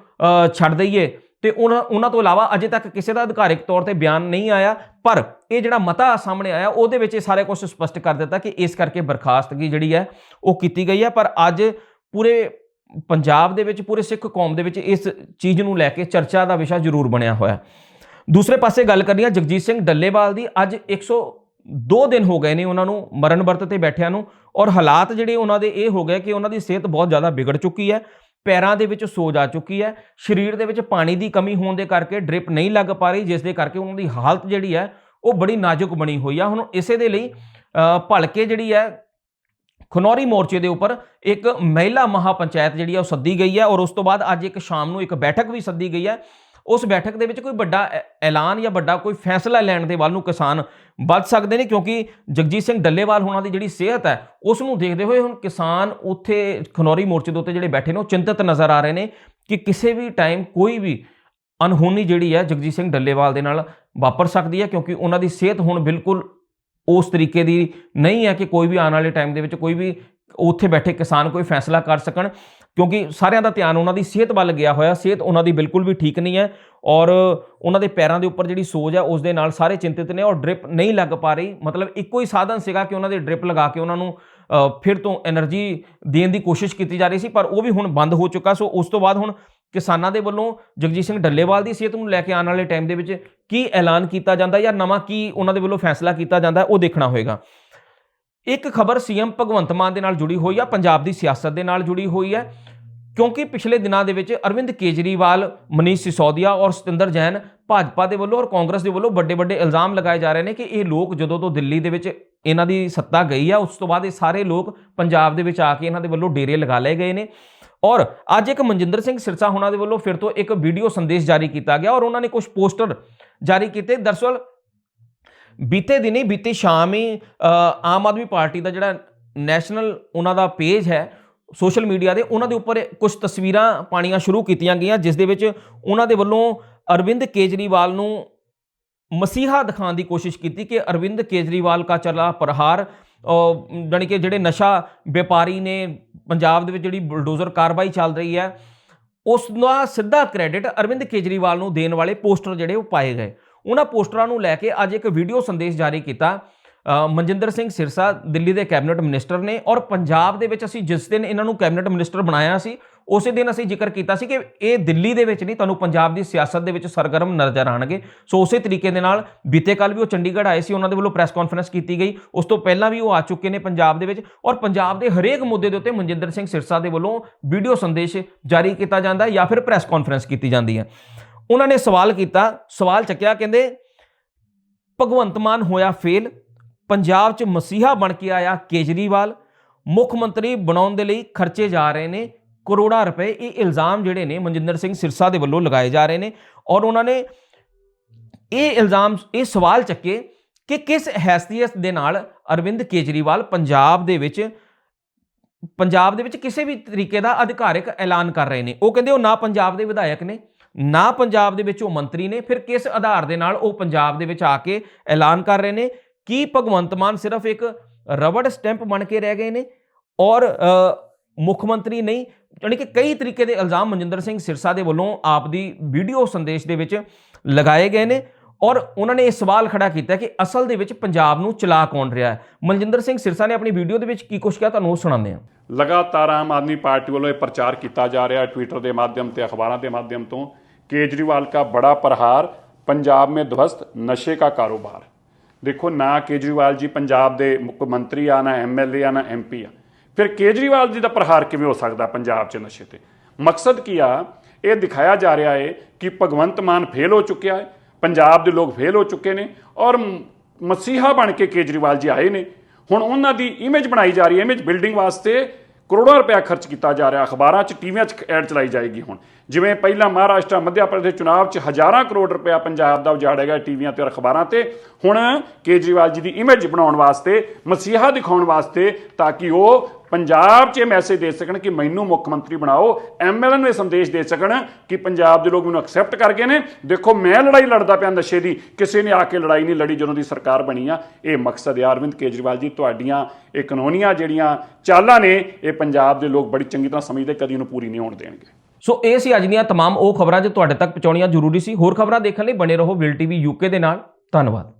ਛੱਡ ਦਈਏ, ਤੇ ਉਹਨਾਂ ਉਹਨਾਂ ਤੋਂ ਇਲਾਵਾ ਅਜੇ ਤੱਕ ਕਿਸੇ ਦਾ ਅਧਿਕਾਰਿਕ ਤੌਰ ਤੇ ਬਿਆਨ ਨਹੀਂ ਆਇਆ। ਪਰ ਇਹ ਜਿਹੜਾ ਮਤਾ ਸਾਹਮਣੇ ਆਇਆ, ਉਹਦੇ ਵਿੱਚ ਇਹ ਸਾਰੇ ਕੁਝ ਸਪਸ਼ਟ ਕਰ ਦਿੱਤਾ ਕਿ ਇਸ ਕਰਕੇ ਬਰਖਾਸਤਗੀ ਜਿਹੜੀ ਹੈ, ਉਹ ਕੀਤੀ ਗਈ ਹੈ। ਪਰ ਅੱਜ ਪੂਰੇ ਪੰਜਾਬ ਦੇ ਵਿੱਚ, ਪੂਰੇ ਸਿੱਖ ਕੌਮ ਦੇ ਵਿੱਚ ਇਸ ਚੀਜ਼ ਨੂੰ ਲੈ ਕੇ ਚਰਚਾ ਦਾ ਵਿਸ਼ਾ ਜ਼ਰੂਰ ਬਣਿਆ ਹੋਇਆ। ਹੈ ਦੂਸਰੇ ਪਾਸੇ ਗੱਲ ਕਰਨੀ ਹੈ ਜਗਜੀਤ ਸਿੰਘ ਡੱਲੇਵਾਲ ਦੀ ਅੱਜ 102 ਦਿਨ ਹੋ ਗਏ ਨੇ ਉਹਨਾਂ ਨੂੰ ਮਰਨ ਵਰਤ ਤੇ ਬੈਠਿਆਂ ਨੂੰ ਔਰ ਹਾਲਾਤ ਜਿਹੜੇ ਉਹਨਾਂ ਦੇ ਇਹ ਹੋ ਗਏ ਕਿ ਉਹਨਾਂ ਦੀ ਸਿਹਤ ਬਹੁਤ ਜ਼ਿਆਦਾ ਵਿਗੜ ਚੁੱਕੀ ਹੈ, ਪੈਰਾਂ ਦੇ ਵਿੱਚ ਸੋਜ ਆ ਚੁੱਕੀ ਹੈ, ਸਰੀਰ ਦੇ ਵਿੱਚ ਪਾਣੀ ਦੀ ਕਮੀ ਹੋਣ ਦੇ ਕਰਕੇ ਡ੍ਰਿਪ ਨਹੀਂ ਲੱਗ ਪਾ ਰਹੀ, ਜਿਸ ਦੇ ਕਰਕੇ ਉਹਨਾਂ ਦੀ ਹਾਲਤ ਜਿਹੜੀ ਹੈ ਉਹ ਬੜੀ ਨਾਜ਼ੁਕ ਬਣੀ ਹੋਈ ਆ। ਹੁਣ ਇਸੇ ਦੇ ਲਈ ਭਲਕੇ ਜਿਹੜੀ ਹੈ ਖਨੌਰੀ ਮੋਰਚੇ ਦੇ ਉੱਪਰ ਇੱਕ ਮਹਿਲਾ ਮਹਾਪੰਚਾਇਤ ਜਿਹੜੀ ਆ ਉਹ ਸੱਦੀ ਗਈ ਹੈ ਔਰ ਉਸ ਤੋਂ ਬਾਅਦ ਅੱਜ ਇੱਕ ਸ਼ਾਮ ਨੂੰ ਇੱਕ ਬੈਠਕ ਵੀ ਸੱਦੀ ਗਈ ਹੈ। ਉਸ ਬੈਠਕ ਦੇ ਵਿੱਚ ਕੋਈ ਵੱਡਾ ਐਲਾਨ ਜਾਂ ਵੱਡਾ ਕੋਈ ਫੈਸਲਾ ਲੈਣ ਦੇ ਵੱਲ ਨੂੰ ਕਿਸਾਨ ਵੱਧ ਸਕਦੇ ਨੇ, ਕਿਉਂਕਿ ਜਗਜੀਤ ਸਿੰਘ ਡੱਲੇਵਾਲ ਹੋਣਾ ਦੀ ਜਿਹੜੀ ਸਿਹਤ ਹੈ ਉਸ ਨੂੰ ਦੇਖਦੇ ਹੋਏ ਹੁਣ ਕਿਸਾਨ ਉੱਥੇ ਖਨੌਰੀ ਮੋਰਚੇ ਦੇ ਉੱਤੇ ਜਿਹੜੇ ਬੈਠੇ ਨੇ, ਉਹ ਚਿੰਤਤ ਨਜ਼ਰ ਆ ਰਹੇ ਨੇ ਕਿ ਕਿਸੇ ਵੀ ਟਾਈਮ ਕੋਈ ਵੀ ਅਨਹੋਨੀ ਜਿਹੜੀ ਹੈ ਜਗਜੀਤ ਸਿੰਘ ਡੱਲੇਵਾਲ ਦੇ ਨਾਲ ਵਾਪਰ ਸਕਦੀ ਹੈ ਕਿਉਂਕਿ ਉਹਨਾਂ ਦੀ ਸਿਹਤ ਹੁਣ ਬਿਲਕੁਲ ਉਸ ਤਰੀਕੇ ਦੀ ਨਹੀਂ ਹੈ ਕਿ ਕੋਈ ਵੀ ਆਉਣ ਵਾਲੇ ਟਾਈਮ ਦੇ ਵਿੱਚ ਕੋਈ ਵੀ ਉੱਥੇ ਬੈਠੇ ਕਿਸਾਨ ਕੋਈ ਫੈਸਲਾ ਕਰ ਸਕਣ। ਕਿਉਂਕਿ ਸਾਰਿਆਂ ਦਾ ਧਿਆਨ ਉਹਨਾਂ ਦੀ ਸਿਹਤ ਵੱਲ ਗਿਆ ਹੋਇਆ, ਸਿਹਤ ਉਹਨਾਂ ਦੀ ਬਿਲਕੁਲ ਵੀ ਠੀਕ ਨਹੀਂ ਹੈ ਔਰ ਉਹਨਾਂ ਦੇ ਪੈਰਾਂ ਦੇ ਉੱਪਰ ਜਿਹੜੀ ਸੋਜ ਹੈ ਉਸ ਦੇ ਨਾਲ ਸਾਰੇ ਚਿੰਤਿਤ ਨੇ ਔਰ ਡ੍ਰਿਪ ਨਹੀਂ ਲੱਗ ਪਾ ਰਹੀ। ਮਤਲਬ ਇੱਕੋ ਹੀ ਸਾਧਨ ਸੀਗਾ ਕਿ ਉਹਨਾਂ ਦੇ ਡ੍ਰਿਪ ਲਗਾ ਕੇ ਉਹਨਾਂ ਨੂੰ ਫਿਰ ਤੋਂ એનર્ਜੀ ਦੇਣ ਦੀ ਕੋਸ਼ਿਸ਼ ਕੀਤੀ ਜਾ ਰਹੀ ਸੀ, ਪਰ ਉਹ ਵੀ ਹੁਣ ਬੰਦ ਹੋ ਚੁੱਕਾ। ਸੋ ਉਸ ਤੋਂ ਬਾਅਦ ਹੁਣ ਕਿਸਾਨਾਂ ਦੇ ਵੱਲੋਂ ਜਗਜੀਤ ਸਿੰਘ ਡੱਲੇਵਾਲ ਦੀ ਸਿਹਤ ਨੂੰ ਲੈ ਕੇ ਆਉਣ ਵਾਲੇ ਟਾਈਮ ਦੇ ਵਿੱਚ ਕੀ ਐਲਾਨ ਕੀਤਾ ਜਾਂਦਾ ਜਾਂ ਨਵਾਂ ਕੀ ਉਹਨਾਂ ਦੇ ਵੱਲੋਂ ਫੈਸਲਾ ਕੀਤਾ ਜਾਂਦਾ, ਉਹ ਦੇਖਣਾ ਹੋਏਗਾ। ਇੱਕ ਖਬਰ ਸੀਐਮ ਭਗਵੰਤ ਮਾਨ ਦੇ ਨਾਲ ਜੁੜੀ ਹੋਈ ਆ, ਪੰਜਾਬ ਦੀ ਸਿਆਸਤ ਦੇ ਨਾਲ ਜੁੜੀ ਹੋਈ ਹੈ, ਕਿਉਂਕਿ ਪਿਛਲੇ ਦਿਨਾਂ ਦੇ ਵਿੱਚ ਅਰਵਿੰਦ ਕੇਜਰੀਵਾਲ, ਮਨੀਸ਼ ਸਿਸੋਦੀਆ ਔਰ ਸਤਿੰਦਰ ਜੈਨ ਭਾਜਪਾ ਦੇ ਵੱਲੋਂ ਔਰ ਕਾਂਗਰਸ ਦੇ ਵੱਲੋਂ ਵੱਡੇ ਵੱਡੇ ਇਲਜ਼ਾਮ ਲਗਾਏ ਜਾ ਰਹੇ ਨੇ ਕਿ ਇਹ ਲੋਕ ਜਦੋਂ ਤੋਂ ਦਿੱਲੀ ਦੇ ਵਿੱਚ ਇਹਨਾਂ ਦੀ ਸੱਤਾ ਗਈ ਆ, ਉਸ ਤੋਂ ਬਾਅਦ ਇਹ ਸਾਰੇ ਲੋਕ ਪੰਜਾਬ ਦੇ ਵਿੱਚ ਆ ਕੇ ਇਹਨਾਂ ਦੇ ਵੱਲੋਂ ਡੇਰੇ ਲਗਾ ਲਏ ਗਏ ਨੇ। ਔਰ ਅੱਜ ਇੱਕ ਮਨਜਿੰਦਰ ਸਿੰਘ ਸਿਰਸਾ ਹੋਣਾ ਦੇ ਵੱਲੋਂ ਫਿਰ ਤੋਂ ਇੱਕ ਵੀਡੀਓ ਸੰਦੇਸ਼ ਜਾਰੀ ਕੀਤਾ ਗਿਆ ਔਰ ਉਹਨਾਂ ਨੇ ਕੁਝ ਪੋਸਟਰ ਜਾਰੀ ਕੀਤੇ। ਦਰਅਸਲ ਬੀਤੇ ਦਿਨੀ ਬੀਤੇ ਸ਼ਾਮ ਹੀ ਆਮ ਆਦਮੀ ਪਾਰਟੀ ਦਾ ਜਿਹੜਾ ਨੈਸ਼ਨਲ ਉਹਨਾਂ ਦਾ ਪੇਜ ਹੈ ਸੋਸ਼ਲ ਮੀਡੀਆ ਦੇ ਉਹਨਾਂ ਦੇ ਉੱਪਰ ਕੁਝ ਤਸਵੀਰਾਂ ਪਾਣੀਆਂ ਸ਼ੁਰੂ ਕੀਤੀਆਂ ਗਈਆਂ ਜਿਸ ਦੇ ਵਿੱਚ ਉਹਨਾਂ ਦੇ ਵੱਲੋਂ ਅਰਵਿੰਦ ਕੇਜਰੀਵਾਲ ਨੂੰ ਮਸੀਹਾ ਦਿਖਾਉਣ ਦੀ ਕੋਸ਼ਿਸ਼ ਕੀਤੀ ਕਿ ਅਰਵਿੰਦ ਕੇਜਰੀਵਾਲ ਕਾ ਚਲਾ ਪ੍ਰਹਾਰ ਅ, ਜਾਣੀ ਕਿ ਜਿਹੜੇ ਨਸ਼ਾ ਵਪਾਰੀ ਨੇ ਪੰਜਾਬ ਦੇ ਵਿੱਚ ਜਿਹੜੀ ਬੁਲਡੋਜ਼ਰ ਕਾਰਵਾਈ ਚੱਲ ਰਹੀ ਹੈ ਉਸ ਦਾ ਸਿੱਧਾ ਕ੍ਰੈਡਿਟ ਅਰਵਿੰਦ ਕੇਜਰੀਵਾਲ ਨੂੰ ਦੇਣ ਵਾਲੇ ਪੋਸਟਰ ਜਿਹੜੇ ਉਹ ਪਾਏ ਗਏ। ਉਹਨਾਂ ਪੋਸਟਰਾਂ ਨੂੰ ਲੈ ਕੇ ਅੱਜ ਇੱਕ ਵੀਡੀਓ ਸੰਦੇਸ਼ ਜਾਰੀ ਕੀਤਾ। ਮਨਜਿੰਦਰ ਸਿੰਘ ਸਿਰਸਾ, ਦਿੱਲੀ ਦੇ ਕੈਬਨਿਟ ਮਿਨਿਸਟਰ ਨੇ ਔਰ ਪੰਜਾਬ ਦੇ ਵਿੱਚ ਅਸੀਂ ਜਿਸ ਦਿਨ ਇਹਨਾਂ ਨੂੰ ਕੈਬਨਿਟ ਮਿਨਿਸਟਰ ਬਣਾਇਆ ਸੀ, ਉਸੇ ਦਿਨ ਅਸੀਂ ਜ਼ਿਕਰ ਕੀਤਾ ਸੀ ਕਿ ਇਹ ਦਿੱਲੀ ਦੇ ਵਿੱਚ ਨਹੀਂ, ਤੁਹਾਨੂੰ ਪੰਜਾਬ ਦੀ ਸਿਆਸਤ ਦੇ ਵਿੱਚ ਸਰਗਰਮ ਨਜ਼ਰ ਆਣਗੇ ਸੋ ਉਸੇ ਤਰੀਕੇ ਦੇ ਨਾਲ ਬੀਤੇ ਕੱਲ ਵੀ ਉਹ ਚੰਡੀਗੜ੍ਹ ਆਏ ਸੀ, ਉਹਨਾਂ ਦੇ ਵੱਲੋਂ ਪ੍ਰੈਸ ਕਾਨਫਰੰਸ ਕੀਤੀ ਗਈ। ਉਸ ਤੋਂ ਪਹਿਲਾਂ ਵੀ ਉਹ ਆ ਚੁੱਕੇ ਨੇ ਪੰਜਾਬ ਦੇ ਵਿੱਚ ਔਰ ਪੰਜਾਬ ਦੇ ਹਰੇਕ ਮੁੱਦੇ ਦੇ ਉੱਤੇ ਮਨਜਿੰਦਰ ਸਿੰਘ ਸਿਰਸਾ ਦੇ ਵੱਲੋਂ ਵੀਡੀਓ ਸੰਦੇਸ਼ ਜਾਰੀ ਕੀਤਾ ਜਾਂਦਾ ਜਾਂ ਫਿਰ ਪ੍ਰੈਸ ਕਾਨਫਰੰਸ ਕੀਤੀ ਜਾਂਦੀ ਹੈ। ਉਹਨਾਂ ਨੇ ਸਵਾਲ ਕੀਤਾ, ਸਵਾਲ ਚੱਕਿਆ, ਕਹਿੰਦੇ, ਭਗਵੰਤ ਮਾਨ ਹੋਇਆ ਫੇਲ ਪੰਜਾਬ 'ਚ ਮਸੀਹਾ ਬਣ ਕੇ ਆਇਆ ਕੇਜਰੀਵਾਲ, ਮੁੱਖ ਮੰਤਰੀ ਬਣਾਉਣ ਦੇ ਲਈ ਖਰਚੇ ਜਾ ਰਹੇ ਨੇ, ਕਰੋੜਾਂ ਰੁਪਏ, ਇਹ ਇਲਜ਼ਾਮ ਜਿਹੜੇ ਨੇ ਮਨਜਿੰਦਰ ਸਿੰਘ ਸਿਰਸਾ ਦੇ ਵੱਲੋਂ ਲਗਾਏ ਜਾ ਰਹੇ ਨੇ ਔਰ ਉਹਨਾਂ ਨੇ ਇਹ ਇਲਜ਼ਾਮ, ਇਹ ਸਵਾਲ ਚੱਕੇ ਕਿ ਕਿਸ ਹੈਸੀਅਤ ਦੇ ਨਾਲ ਅਰਵਿੰਦ ਕੇਜਰੀਵਾਲ ਪੰਜਾਬ ਦੇ ਵਿੱਚ, ਪੰਜਾਬ ਦੇ ਵਿੱਚ ਕਿਸੇ ਵੀ ਤਰੀਕੇ ਦਾ ਅਧਿਕਾਰਿਕ ਐਲਾਨ ਕਰ ਰਹੇ ਨੇ? ਉਹ ਕਹਿੰਦੇ ਉਹ ਨਾ ਪੰਜਾਬ ਦੇ ਵਿਧਾਇਕ ਨੇ ਨਾ ਪੰਜਾਬ ਦੇ ਵਿੱਚ ਉਹ ਮੰਤਰੀ ਨੇ, ਫਿਰ ਕਿਸ ਆਧਾਰ ਦੇ ਨਾਲ ਉਹ ਪੰਜਾਬ ਦੇ ਵਿੱਚ ਆ ਕੇ ਐਲਾਨ ਕਰ ਰਹੇ ਨੇ? ਕੀ ਭਗਵੰਤ ਮਾਨ ਸਿਰਫ ਇੱਕ ਰਬੜ ਸਟੈਂਪ ਬਣ ਕੇ ਰਹਿ ਗਏ ਨੇ? ਔਰ ਮੁੱਖ ਮੰਤਰੀ ਨਹੀਂ, ਯਾਨੀ ਕਿ ਕਈ ਤਰੀਕੇ ਦੇ ਇਲਜ਼ਾਮ ਮਨਜਿੰਦਰ ਸਿੰਘ ਸਿਰਸਾ ਦੇ ਵੱਲੋਂ ਆਪ ਦੀ ਵੀਡੀਓ ਸੰਦੇਸ਼ ਦੇ ਵਿੱਚ ਲਗਾਏ ਗਏ ਨੇ। ਔਰ ਉਹਨਾਂ ਨੇ ਇਹ ਸਵਾਲ ਖੜਾ ਕੀਤਾ ਕਿ ਅਸਲ ਦੇ ਵਿੱਚ ਪੰਜਾਬ ਨੂੰ ਚਲਾ ਕੌਣ ਰਿਹਾ ਹੈ ਮਨਜਿੰਦਰ ਸਿੰਘ ਸਿਰਸਾ ਨੇ ਆਪਣੀ ਵੀਡੀਓ ਦੇ ਵਿੱਚ ਕੀ ਕੁਝ ਕਿਹਾ ਤੁਹਾਨੂੰ ਉਹ ਸੁਣਾਉਂਦੇ ਹਾਂ ਲਗਾਤਾਰ ਆਮ ਆਦਮੀ ਪਾਰਟੀ ਵੱਲੋਂ ਇਹ ਪ੍ਰਚਾਰ ਕੀਤਾ ਜਾ ਰਿਹਾ ਹੈ ਟਵਿੱਟਰ ਦੇ ਮਾਧਿਅਮ ਤੇ ਅਖਬਾਰਾਂ ਦੇ ਮਾਧਿਅਮ ਤੋਂ केजरीवाल का बड़ा प्रहार पंजाब में ध्वस्त नशे का कारोबार ਦੇਖੋ ਨਾ ਕੇਜਰੀਵਾਲ ਜੀ ਪੰਜਾਬ ਦੇ ਮੁੱਖ ਮੰਤਰੀ ਆ ਨਾ ਐਮਐਲਏ ਆ ਨਾ ਐਮਪੀ ਆ ਫਿਰ ਕੇਜਰੀਵਾਲ ਜੀ ਦਾ ਪ੍ਰਹਾਰ ਕਿਵੇਂ ਹੋ ਸਕਦਾ ਪੰਜਾਬ 'ਚ ਨਸ਼ੇ ਤੇ ਮਕਸਦ ਕੀ ਆ ਇਹ ਦਿਖਾਇਆ ਜਾ ਰਿਹਾ ਹੈ ਕਿ ਭਗਵੰਤ ਮਾਨ ਫੇਲ ਹੋ ਚੁੱਕਿਆ ਹੈ ਪੰਜਾਬ ਦੇ ਲੋਕ ਫੇਲ ਹੋ ਚੁੱਕੇ ਨੇ ਔਰ ਮਸੀਹਾ ਬਣ ਕੇ ਕੇਜਰੀਵਾਲ ਜੀ ਆਏ ਨੇ। ਹੁਣ ਉਹਨਾਂ ਦੀ ਇਮੇਜ ਬਣਾਈ ਜਾ ਰਹੀ ਹੈ ਇਮੇਜ ਬਿਲਡਿੰਗ ਵਾਸਤੇ ਕਰੋੜਾਂ ਰੁਪਇਆ ਖਰਚ ਕੀਤਾ ਜਾ ਰਿਹਾ। ਅਖਬਾਰਾਂ 'ਚ, ਟੀਵੀਆਂ 'ਚ ਐਡ ਚਲਾਈ ਜਾਏਗੀ ਹੁਣ। ਜਿਵੇਂ ਪਹਿਲਾਂ ਮਹਾਰਾਸ਼ਟਰ ਮੱਧ ਪ੍ਰਦੇਸ਼ ਚੁਣਾਵ 'ਚ ਹਜ਼ਾਰਾਂ ਕਰੋੜ ਰੁਪਇਆ ਪੰਜਾਬ ਦਾ ਉਜਾੜਿਆ ਗਿਆ ਟੀਵੀਆਂ ਤੇ ਔਰ ਅਖਬਾਰਾਂ ਤੇ। ਹੁਣ ਕੇਜਰੀਵਾਲ ਜੀ ਦੀ ਇਮੇਜ ਬਣਾਉਣ ਵਾਸਤੇ, ਮਸੀਹਾ ਦਿਖਾਉਣ ਵਾਸਤੇ ਤਾਂ ਕਿ ਉਹ ਪੰਜਾਬ 'ਚ ਇਹ ਮੈਸੇਜ ਦੇ ਸਕਣ ਕਿ ਮੈਨੂੰ ਮੁੱਖ ਮੰਤਰੀ ਬਣਾਓ ਐਮਐਲਏ ਨੂੰ ਇਹ ਸੰਦੇਸ਼ ਦੇ ਸਕਣ ਕਿ ਪੰਜਾਬ ਦੇ ਲੋਕ ਮੈਨੂੰ ਐਕਸੈਪਟ ਕਰ ਗਏ ਨੇ ਦੇਖੋ ਮੈਂ ਲੜਾਈ ਲੜਦਾ ਪਿਆ ਨਸ਼ੇ ਦੀ ਕਿਸੇ ਨੇ ਆ ਕੇ ਲੜਾਈ ਨਹੀਂ ਲੜੀ ਜਦੋਂ ਦੀ ਸਰਕਾਰ ਬਣੀ ਆ ਇਹ ਮਕਸਦ ਹੈ ਅਰਵਿੰਦ ਕੇਜਰੀਵਾਲ ਜੀ ਤੁਹਾਡੀਆਂ ਇਹ ਕਾਨੂੰਨੀਆਂ ਜਿਹੜੀਆਂ ਚਾਲਾਂ ਨੇ ਇਹ ਪੰਜਾਬ ਦੇ ਲੋਕ ਬੜੀ ਚੰਗੀ ਤਰ੍ਹਾਂ ਸਮਝਦੇ ਕਦੀ ਇਹਨੂੰ ਪੂਰੀ ਨਹੀਂ ਹੋਣ ਦੇਣਗੇ ਸੋ ਇਹ ਸੀ ਅੱਜ ਦੀਆਂ तमाम ਉਹ ਖਬਰਾਂ ਜੋ ਤੁਹਾਡੇ ਤੱਕ ਪਹੁੰਚਾਉਣੀਆਂ ਜ਼ਰੂਰੀ ਸੀ ਹੋਰ ਖਬਰਾਂ ਦੇਖਣ ਲਈ ਬਣੇ ਰਹੋ ਵਿਲ ਟੀਵੀ ਯੂਕੇ ਦੇ ਨਾਲ ਧੰਨਵਾਦ